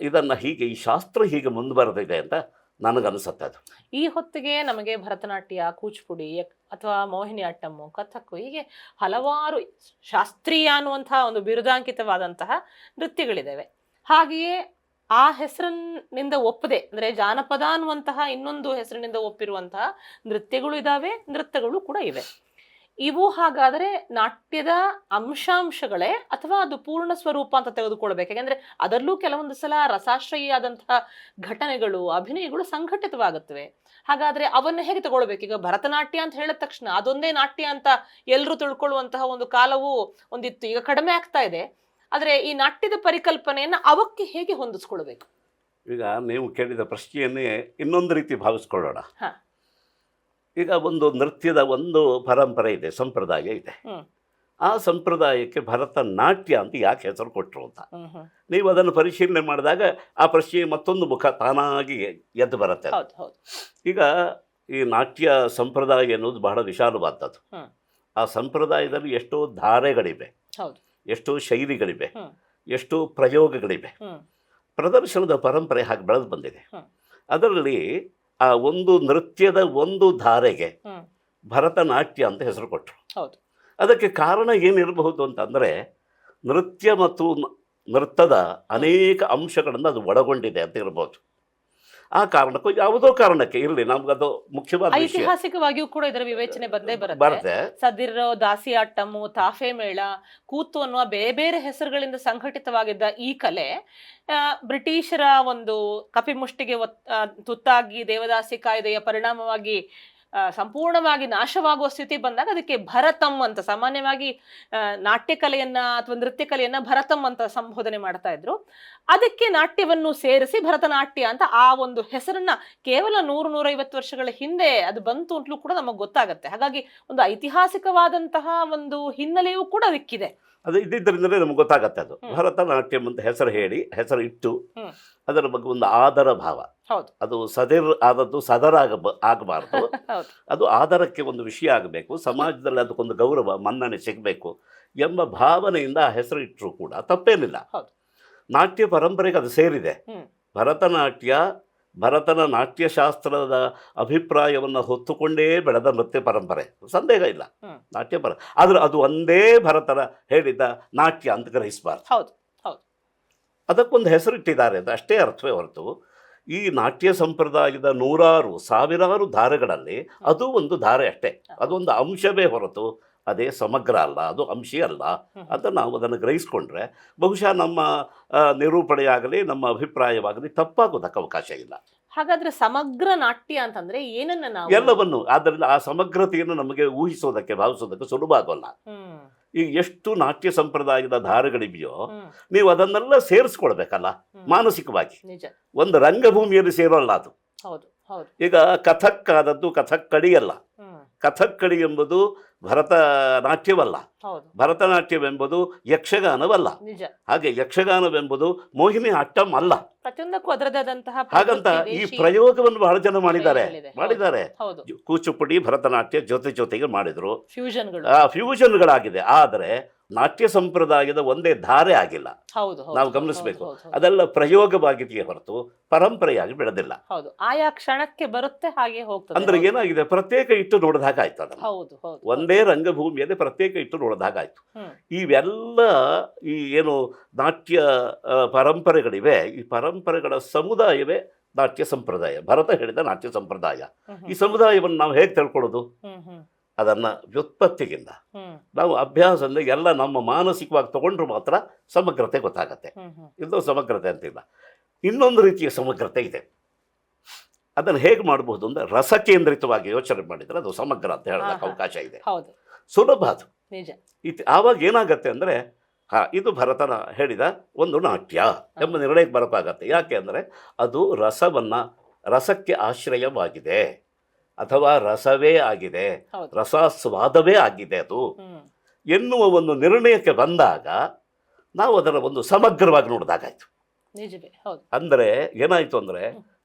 ಇದನ್ನ ಹೀಗೆ, ಈ ಶಾಸ್ತ್ರ ಹೀಗೆ ಮುಂದುವರೆದಿದೆ ಅಂತ ನನಗನ್ಸುತ್ತೆ ಅದು. ಈ ಹೊತ್ತಿಗೆ ನಮಗೆ ಭರತನಾಟ್ಯ, ಕೂಚಿಪುಡಿ ಅಥವಾ ಮೋಹಿನಿ ಅಟ್ಟಮ್ಮು ಕಥಕ್ಕು ಹೀಗೆ ಹಲವಾರು ಶಾಸ್ತ್ರೀಯ ಅನ್ನುವಂತಹ ಒಂದು ಬಿರುದಾಂಕಿತವಾದಂತಹ ನೃತ್ಯಗಳಿದ್ದಾವೆ ಹಾಗೆಯೇ ಆ ಹೆಸರಿನಿಂದ ಒಪ್ಪದೆ, ಅಂದ್ರೆ ಜಾನಪದ ಅನ್ನುವಂತಹ ಇನ್ನೊಂದು ಹೆಸರಿನಿಂದ ಒಪ್ಪಿರುವಂತಹ ನೃತ್ಯಗಳು ಇದ್ದಾವೆ ನೃತ್ಯಗಳು ಕೂಡ ಇವೆ. ಇವು ಹಾಗಾದರೆ ನಾಟ್ಯದ ಅಂಶಾಂಶಗಳೇ ಅಥವಾ ಅದು ಪೂರ್ಣ ಸ್ವರೂಪ ಅಂತ ತೆಗೆದುಕೊಳ್ಬೇಕು? ಯಾಕಂದ್ರೆ ಅದರಲ್ಲೂ ಕೆಲವೊಂದು ಸಲ ರಸಾಶ್ರಯಿಯಾದಂತಹ ಘಟನೆಗಳು ಅಭಿನಯಗಳು ಸಂಘಟಿತವಾಗುತ್ತವೆ. ಹಾಗಾದ್ರೆ ಅವನ್ನ ಹೇಗೆ ತಗೊಳ್ಬೇಕು? ಈಗ ಭರತನಾಟ್ಯ ಅಂತ ಹೇಳಿದ ತಕ್ಷಣ ಅದೊಂದೇ ನಾಟ್ಯ ಅಂತ ಎಲ್ಲರೂ ತಿಳ್ಕೊಳ್ಳುವಂತಹ ಒಂದು ಕಾಲವು ಒಂದಿತ್ತು. ಈಗ ಕಡಿಮೆ ಆಗ್ತಾ ಇದೆ. ಆದರೆ ಈ ನಾಟ್ಯದ ಪರಿಕಲ್ಪನೆಯನ್ನ ಅವಕ್ಕೆ ಹೇಗೆ ಹೊಂದಿಸ್ಕೊಳ್ಬೇಕು? ಈಗ ನೀವು ಕೇಳಿದ ಪ್ರಶ್ನೆಯನ್ನೇ ಇನ್ನೊಂದು ರೀತಿ ಭಾವಿಸ್ಕೊಳ್ಳೋಣ. ಹ. ಈಗ ಒಂದು ನೃತ್ಯದ ಒಂದು ಪರಂಪರೆ ಇದೆ ಸಂಪ್ರದಾಯ ಇದೆ. ಆ ಸಂಪ್ರದಾಯಕ್ಕೆ ಭರತನಾಟ್ಯ ಅಂತ ಯಾಕೆ ಹೆಸರು ಕೊಟ್ಟರು ಅಂತ? ನೀವು ಅದನ್ನು ಪರಿಶೀಲನೆ ಮಾಡಿದಾಗ ಆ ಪ್ರಶ್ನೆ ಮತ್ತೊಂದು ಮುಖ ತಾನಾಗಿ ಎದ್ದು ಬರುತ್ತೆ ಈಗ ಈ ನಾಟ್ಯ ಸಂಪ್ರದಾಯ ಎನ್ನುವುದು ಬಹಳ ವಿಶಾಲವಾದದ್ದು. ಆ ಸಂಪ್ರದಾಯದಲ್ಲಿ ಎಷ್ಟೋ ಧಾರೆಗಳಿವೆ. ಎಷ್ಟೋ ಶೈಲಿಗಳಿವೆ. ಎಷ್ಟೋ ಪ್ರಯೋಗಗಳಿವೆ. ಪ್ರದರ್ಶನದ ಪರಂಪರೆ ಹಾಗೆ ಬೆಳೆದು ಬಂದಿದೆ. ಅದರಲ್ಲಿ ಆ ಒಂದು ನೃತ್ಯದ ಒಂದು ಧಾರೆಗೆ ಭರತನಾಟ್ಯ ಅಂತ ಹೆಸರು ಕೊಟ್ಟರು ಹೌದು. ಅದಕ್ಕೆ ಕಾರಣ ಏನಿರಬಹುದು ಅಂತಂದರೆ ನೃತ್ಯ ಮತ್ತು ನೃತ್ಯದ ಅನೇಕ ಅಂಶಗಳನ್ನು ಅದು ಒಳಗೊಂಡಿದೆ ಅಂತ ಇರ್ಬೋದು. ಆ ಕಾರಣಕ್ಕೂ ಯಾವುದೋ ಕಾರಣಕ್ಕೆ ಇರಲಿ ಅದು ಮುಖ್ಯವಾದ ಐತಿಹಾಸಿಕವಾಗಿಯೂ ಕೂಡ ಇದರ ವಿವೇಚನೆ ಬಂದೇ ಬರುತ್ತೆ. ಸದಿರ ದಾಸಿ ದಾಸಿಯಾಟ್ಟಮ್ಮು ತಾಫೆ ಮೇಳ ಕೂತು ಅನ್ನುವ ಬೇರೆ ಬೇರೆ ಹೆಸರುಗಳಿಂದ ಸಂಘಟಿತವಾಗಿದ್ದ ಈ ಕಲೆ ಆ, ಬ್ರಿಟಿಷರ ಒಂದು ಕಪಿಮುಷ್ಟಿಗೆ ತುತ್ತಾಗಿ ದೇವದಾಸಿ ಕಾಯ್ದೆಯ ಪರಿಣಾಮವಾಗಿ ಸಂಪೂರ್ಣವಾಗಿ ನಾಶವಾಗುವ ಸ್ಥಿತಿ ಬಂದಾಗ ಅದಕ್ಕೆ ಭರತಂ ಅಂತ ಸಾಮಾನ್ಯವಾಗಿ ನಾಟ್ಯ ಕಲೆಯನ್ನ ಅಥವಾ ನೃತ್ಯ ಕಲೆಯನ್ನ ಭರತಂ ಅಂತ ಸಂಬೋಧನೆ ಮಾಡ್ತಾ ಇದ್ರು. ಅದಕ್ಕೆ ನಾಟ್ಯವನ್ನು ಸೇರಿಸಿ ಭರತನಾಟ್ಯ ಅಂತ ಆ ಒಂದು ಹೆಸರನ್ನ ಕೇವಲ ನೂರು ನೂರೈವತ್ತು ವರ್ಷಗಳ ಹಿಂದೆ ಅದು ಬಂತು ಅಂತಲೂ ಕೂಡ ನಮಗೆ ಗೊತ್ತಾಗುತ್ತೆ. ಹಾಗಾಗಿ ಒಂದು ಐತಿಹಾಸಿಕವಾದಂತಹ ಒಂದು ಹಿನ್ನೆಲೆಯೂ ಕೂಡ ಅದಕ್ಕಿದೆ. ಅದು ಇದ್ದಿದ್ದರಿಂದಲೇ ನಮ್ಗೆ ಗೊತ್ತಾಗತ್ತೆ ಅದು. ಭರತನಾಟ್ಯಂ ಅಂತ ಹೆಸರು ಹೇಳಿ ಹೆಸರು ಇಟ್ಟು ಅದರ ಬಗ್ಗೆ ಒಂದು ಆದರ ಭಾವ. ಅದು ಸದರ್ ಆದದ್ದು ಸದರ ಆಗ ಆಗಬಾರ್ದು. *laughs* ಹೌದು. ಅದು ಆಧಾರಕ್ಕೆ ಒಂದು ವಿಷಯ ಆಗಬೇಕು. ಸಮಾಜದಲ್ಲಿ ಅದಕ್ಕೊಂದು ಗೌರವ ಮನ್ನಣೆ ಸಿಗಬೇಕು ಎಂಬ ಭಾವನೆಯಿಂದ ಆ ಹೆಸರು ಇಟ್ಟರು ಕೂಡ ತಪ್ಪೇನಿಲ್ಲ. ಹೌದು. ನಾಟ್ಯ ಪರಂಪರೆಗೆ ಅದು ಸೇರಿದೆ. ಭರತನಾಟ್ಯ ಭರತನ ನಾಟ್ಯಶಾಸ್ತ್ರದ ಅಭಿಪ್ರಾಯವನ್ನು ಹೊತ್ತುಕೊಂಡೇ ಬೆಳೆದ ನೃತ್ಯ ಪರಂಪರೆ. ಸಂದೇಹ ಇಲ್ಲ. ನಾಟ್ಯ ಪರ ಆದರೆ ಅದು ಒಂದೇ ಭರತನ ಹೇಳಿದ ನಾಟ್ಯ ಅಂತ ಗ್ರಹಿಸಬಾರ್ದು. ಹೌದು. ಅದಕ್ಕೊಂದು ಹೆಸರಿಟ್ಟಿದ್ದಾರೆ ಅಂತ ಅಷ್ಟೇ ಅರ್ಥವೇ ಹೊರತು. ಈ ನಾಟ್ಯ ಸಂಪ್ರದಾಯದ ನೂರಾರು ಸಾವಿರಾರು ಧಾರೆಗಳಲ್ಲಿ ಅದು ಒಂದು ಧಾರೆ ಅಷ್ಟೇ. ಅದೊಂದು ಅಂಶವೇ ಹೊರತು ಅದೇ ಸಮಗ್ರ ಅಲ್ಲ ಅದು ಅಂಶಿ ಅಲ್ಲ. ಅಂತ ನಾವು ಅದನ್ನು ಗ್ರಹಿಸ್ಕೊಂಡ್ರೆ ಬಹುಶಃ ನಮ್ಮ ನಿರೂಪಣೆಯಾಗಲಿ ನಮ್ಮ ಅಭಿಪ್ರಾಯವಾಗಲಿ ತಪ್ಪಾಗೋದಕ್ಕೆ ಅವಕಾಶ ಇಲ್ಲ. ಹಾಗಾದ್ರೆ ಸಮಗ್ರ ನಾಟ್ಯ ಅಂತಂದ್ರೆ ಏನನ್ನ ನಾವು ಎಲ್ಲವನ್ನು ಆದ್ದರಿಂದ ಆ ಸಮಗ್ರತೆಯನ್ನು ನಮಗೆ ಊಹಿಸೋದಕ್ಕೆ ಭಾವಿಸೋದಕ್ಕೆ ಸುಲಭ ಆಗೋಲ್ಲ. ಈಗ ಎಷ್ಟು ನಾಟ್ಯ ಸಂಪ್ರದಾಯದ ಧಾರೆಗಳಿವೆಯೋ ನೀವು ಅದನ್ನೆಲ್ಲ ಸೇರಿಸ್ಕೊಳ್ಬೇಕಲ್ಲ ಮಾನಸಿಕವಾಗಿ. ಒಂದು ರಂಗಭೂಮಿಯಲ್ಲಿ ಸೇರೋಲ್ಲ ಅದು. ಈಗ ಕಥಕ್ಕಾದದ್ದು ಕಥಕ್ಕಳಿ ಅಲ್ಲ. ಕಥಕ್ಕಳಿ ಎಂಬುದು ಭರತನಾಟ್ಯವಲ್ಲ. ಭರತನಾಟ್ಯವೆಂಬುದು ಯಕ್ಷಗಾನವಲ್ಲ. ಹಾಗೆ ಯಕ್ಷಗಾನವೆಂಬುದು ಮೋಹಿನಿ ಅಟ್ಟಂ ಅಲ್ಲ. ಪ್ರತಿಯೊಂದಕ್ಕೂ ಹಾಗಂತ ಈ ಪ್ರಯೋಗವನ್ನು ಬಹಳ ಜನ ಮಾಡಿದ್ದಾರೆ. ಮಾಡಿದ್ದಾರೆ. ಕೂಚುಪುಡಿ ಭರತನಾಟ್ಯ ಜೊತೆ ಜೊತೆಗೆ ಮಾಡಿದ್ರು. ಫ್ಯೂಷನ್ಗಳಾಗಿದೆ. ಆದರೆ ನಾಟ್ಯ ಸಂಪ್ರದಾಯದ ಒಂದೇ ಧಾರೆ ಆಗಿಲ್ಲ. ನಾವು ಗಮನಿಸಬೇಕು. ಅದೆಲ್ಲ ಪ್ರಯೋಗವಾಗಿದೆಯೇ ಹೊರತು ಪರಂಪರೆಯಾಗಿ ಬೆಳೆದಿಲ್ಲ. ಹೌದು. ಆಯಾ ಕ್ಷಣಕ್ಕೆ ಬರುತ್ತೆ ಹಾಗೆ ಹೋಗ್ತದೆ. ಅಂದ್ರೆ ಏನಾಗಿದೆ? ಪ್ರತ್ಯೇಕ ಇಟ್ಟು ನೋಡಿದ ಆಯ್ತದ ಅದನ್ನು. ಹೌದು ಒಂದೇ ರಂಗಭೂಮಿಯಲ್ಲಿ ಪ್ರತ್ಯೇಕ ಇಟ್ಟು ನೋಡಿದಾಗಾಯಿತು ಇವೆಲ್ಲ ಈ ಏನು ನಾಟ್ಯ ಪರಂಪರೆಗಳಿವೆ. ಈ ಪರಂಪರೆಗಳ ಸಮುದಾಯವೇ ನಾಟ್ಯ ಸಂಪ್ರದಾಯ. ಭರತ ಹೇಳಿದ ನಾಟ್ಯ ಸಂಪ್ರದಾಯ. ಈ ಸಮುದಾಯವನ್ನು ನಾವು ಹೇಗೆ ತಿಳ್ಕೊಳ್ಳೋದು? ಅದನ್ನು ವ್ಯುತ್ಪತ್ತಿಗಿಂತ ನಾವು ನಾವು ಅಭ್ಯಾಸದಿಂದ ಎಲ್ಲ ನಮ್ಮ ಮಾನಸಿಕವಾಗಿ ತಗೊಂಡ್ರು ಮಾತ್ರ ಸಮಗ್ರತೆ ಗೊತ್ತಾಗತ್ತೆ. ಇದು ಸಮಗ್ರತೆ ಅಂತಿಲ್ಲ. ಇನ್ನೊಂದು ರೀತಿಯ ಸಮಗ್ರತೆ ಇದೆ. ಅದನ್ನು ಹೇಗೆ ಮಾಡಬಹುದು ಅಂದರೆ ರಸಕೇಂದ್ರಿತವಾಗಿ ಯೋಚನೆ ಮಾಡಿದರೆ ಅದು ಸಮಗ್ರ ಅಂತ ಹೇಳೋದಕ್ಕೆ ಅವಕಾಶ ಇದೆ. ಹೌದು. ಸುಲಭ ಅದು. ನಿಜ. ಇತ್ ಆವಾಗ ಏನಾಗತ್ತೆ ಅಂದರೆ ಹಾ ಇದು ಭರತನ ಹೇಳಿದ ಒಂದು ನಾಟ್ಯ ಎಂಬ ನಿರ್ಣಯಕ್ಕೆ ಬರೋಕ್ಕಾಗತ್ತೆ ಯಾಕೆ ಅಂದರೆ ಅದು ರಸವನ್ನು ರಸಕ್ಕೆ ಆಶ್ರಯವಾಗಿದೆ. ಅಥವಾ ರಸವೇ ಆಗಿದೆ. ರಸಾಸ್ವಾದವೇ ಆಗಿದೆ ಅದು. ಎನ್ನುವ ಒಂದು ನಿರ್ಣಯಕ್ಕೆ ಬಂದಾಗ ನಾವು ಅದರ ಒಂದು ಸಮಗ್ರವಾಗಿ ನೋಡಿದಾಗಾಯ್ತು. ನಿಜವೇ ಹೌದು. ಅಂದರೆ ಏನಾಯಿತು ಅಂದರೆ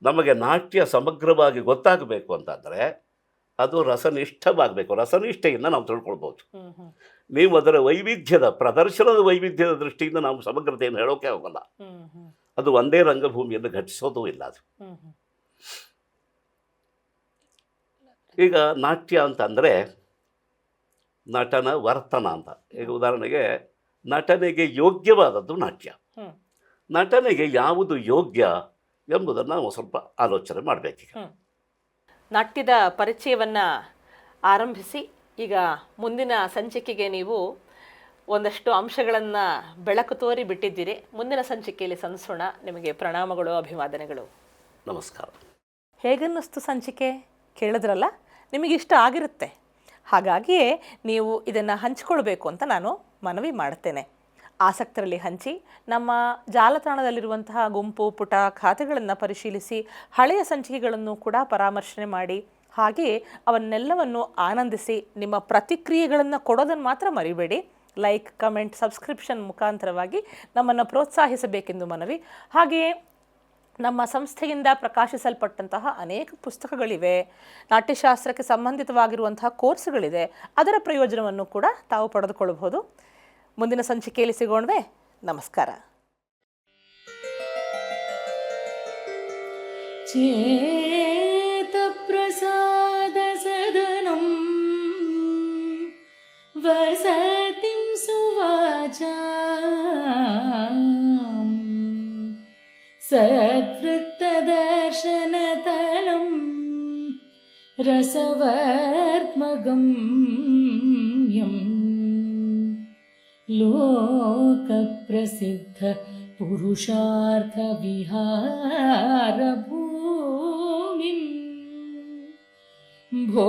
ನಮಗೆ ನಾಟ್ಯ ಸಮಗ್ರವಾಗಿ ಗೊತ್ತಾಗಬೇಕು ಅಂತಂದರೆ ಅದು ರಸನಿಷ್ಠವಾಗಬೇಕು. ರಸನಿಷ್ಠೆಯಿಂದ ನಾವು ತಿಳ್ಕೊಳ್ಬೋದು. ನೀವು ಅದರ ವೈವಿಧ್ಯದ ಪ್ರದರ್ಶನದ ವೈವಿಧ್ಯದ ದೃಷ್ಟಿಯಿಂದ ನಾವು ಸಮಗ್ರತೆಯನ್ನು ಹೇಳೋಕೆ ಹೋಗಲ್ಲ ಅದು ಒಂದೇ ರಂಗಭೂಮಿಯನ್ನು ಘಟಿಸೋದು ಇಲ್ಲ ಅದು. ಈಗ ನಾಟ್ಯ ಅಂತಂದರೆ ನಟನ ವರ್ತನ ಅಂತ. ಈಗ ಉದಾಹರಣೆಗೆ ನಟನೆಗೆ ಯೋಗ್ಯವಾದದ್ದು ನಾಟ್ಯ. ನಟನೆಗೆ ಯಾವುದು ಯೋಗ್ಯ ಎಂಬುದನ್ನು ನಾವು ಸ್ವಲ್ಪ ಆಲೋಚನೆ ಮಾಡಬೇಕೀಗ. ನಾಟ್ಯದ ಪರಿಚಯವನ್ನು ಆರಂಭಿಸಿ ಈಗ ಮುಂದಿನ ಸಂಚಿಕೆಗೆ ನೀವು ಒಂದಷ್ಟು ಅಂಶಗಳನ್ನು ಬೆಳಕು ತೋರಿ ಬಿಟ್ಟಿದ್ದೀರಿ. ಮುಂದಿನ ಸಂಚಿಕೆಯಲ್ಲಿ ಸಂಸೋಣ ನಿಮಗೆ ಪ್ರಣಾಮಗಳು ಅಭಿವಾದನೆಗಳು. ನಮಸ್ಕಾರ. ಹೇಗನ್ನಿಸ್ತು ಸಂಚಿಕೆ? ಕೇಳಿದ್ರಲ್ಲ ನಿಮಗಿಷ್ಟ ಆಗಿರುತ್ತೆ. ಹಾಗಾಗಿಯೇ ನೀವು ಇದನ್ನು ಹಂಚಿಕೊಳ್ಬೇಕು ಅಂತ ನಾನು ಮನವಿ ಮಾಡುತ್ತೇನೆ ಆಸಕ್ತರಲ್ಲಿ ಹಂಚಿ ನಮ್ಮ ಜಾಲತಾಣದಲ್ಲಿರುವಂತಹ ಗುಂಪು, ಪುಟ ಖಾತೆಗಳನ್ನು ಪರಿಶೀಲಿಸಿ ಹಳೆಯ ಸಂಚಿಕೆಗಳನ್ನು ಕೂಡ ಪರಾಮರ್ಶನೆ ಮಾಡಿ ಹಾಗೆಯೇ ಅವನ್ನೆಲ್ಲವನ್ನು ಆನಂದಿಸಿ ನಿಮ್ಮ ಪ್ರತಿಕ್ರಿಯೆಗಳನ್ನು ಕೊಡೋದನ್ನು ಮಾತ್ರ ಮರಿಬೇಡಿ. ಲೈಕ್, ಕಮೆಂಟ್, ಸಬ್ಸ್ಕ್ರಿಪ್ಷನ್ ಮುಖಾಂತರವಾಗಿ ನಮ್ಮನ್ನು ಪ್ರೋತ್ಸಾಹಿಸಬೇಕೆಂದು ಮನವಿ. ಹಾಗೆಯೇ ನಮ್ಮ ಸಂಸ್ಥೆಯಿಂದ ಪ್ರಕಾಶಿಸಲ್ಪಟ್ಟಂತಹ ಅನೇಕ ಪುಸ್ತಕಗಳಿವೆ. ನಾಟ್ಯಶಾಸ್ತ್ರಕ್ಕೆ ಸಂಬಂಧಿತವಾಗಿರುವಂತಹ ಕೋರ್ಸ್ಗಳಿದೆ. ಅದರ ಪ್ರಯೋಜನವನ್ನು ಕೂಡ ತಾವು ಪಡೆದುಕೊಳ್ಳಬಹುದು. ಮುಂದಿನ ಸಂಚಿಕೆಯಲ್ಲಿ ಸಿಗೋಣವೆ. ನಮಸ್ಕಾರ. ಚೇ पुरुषार्थविहारभूमिम् भो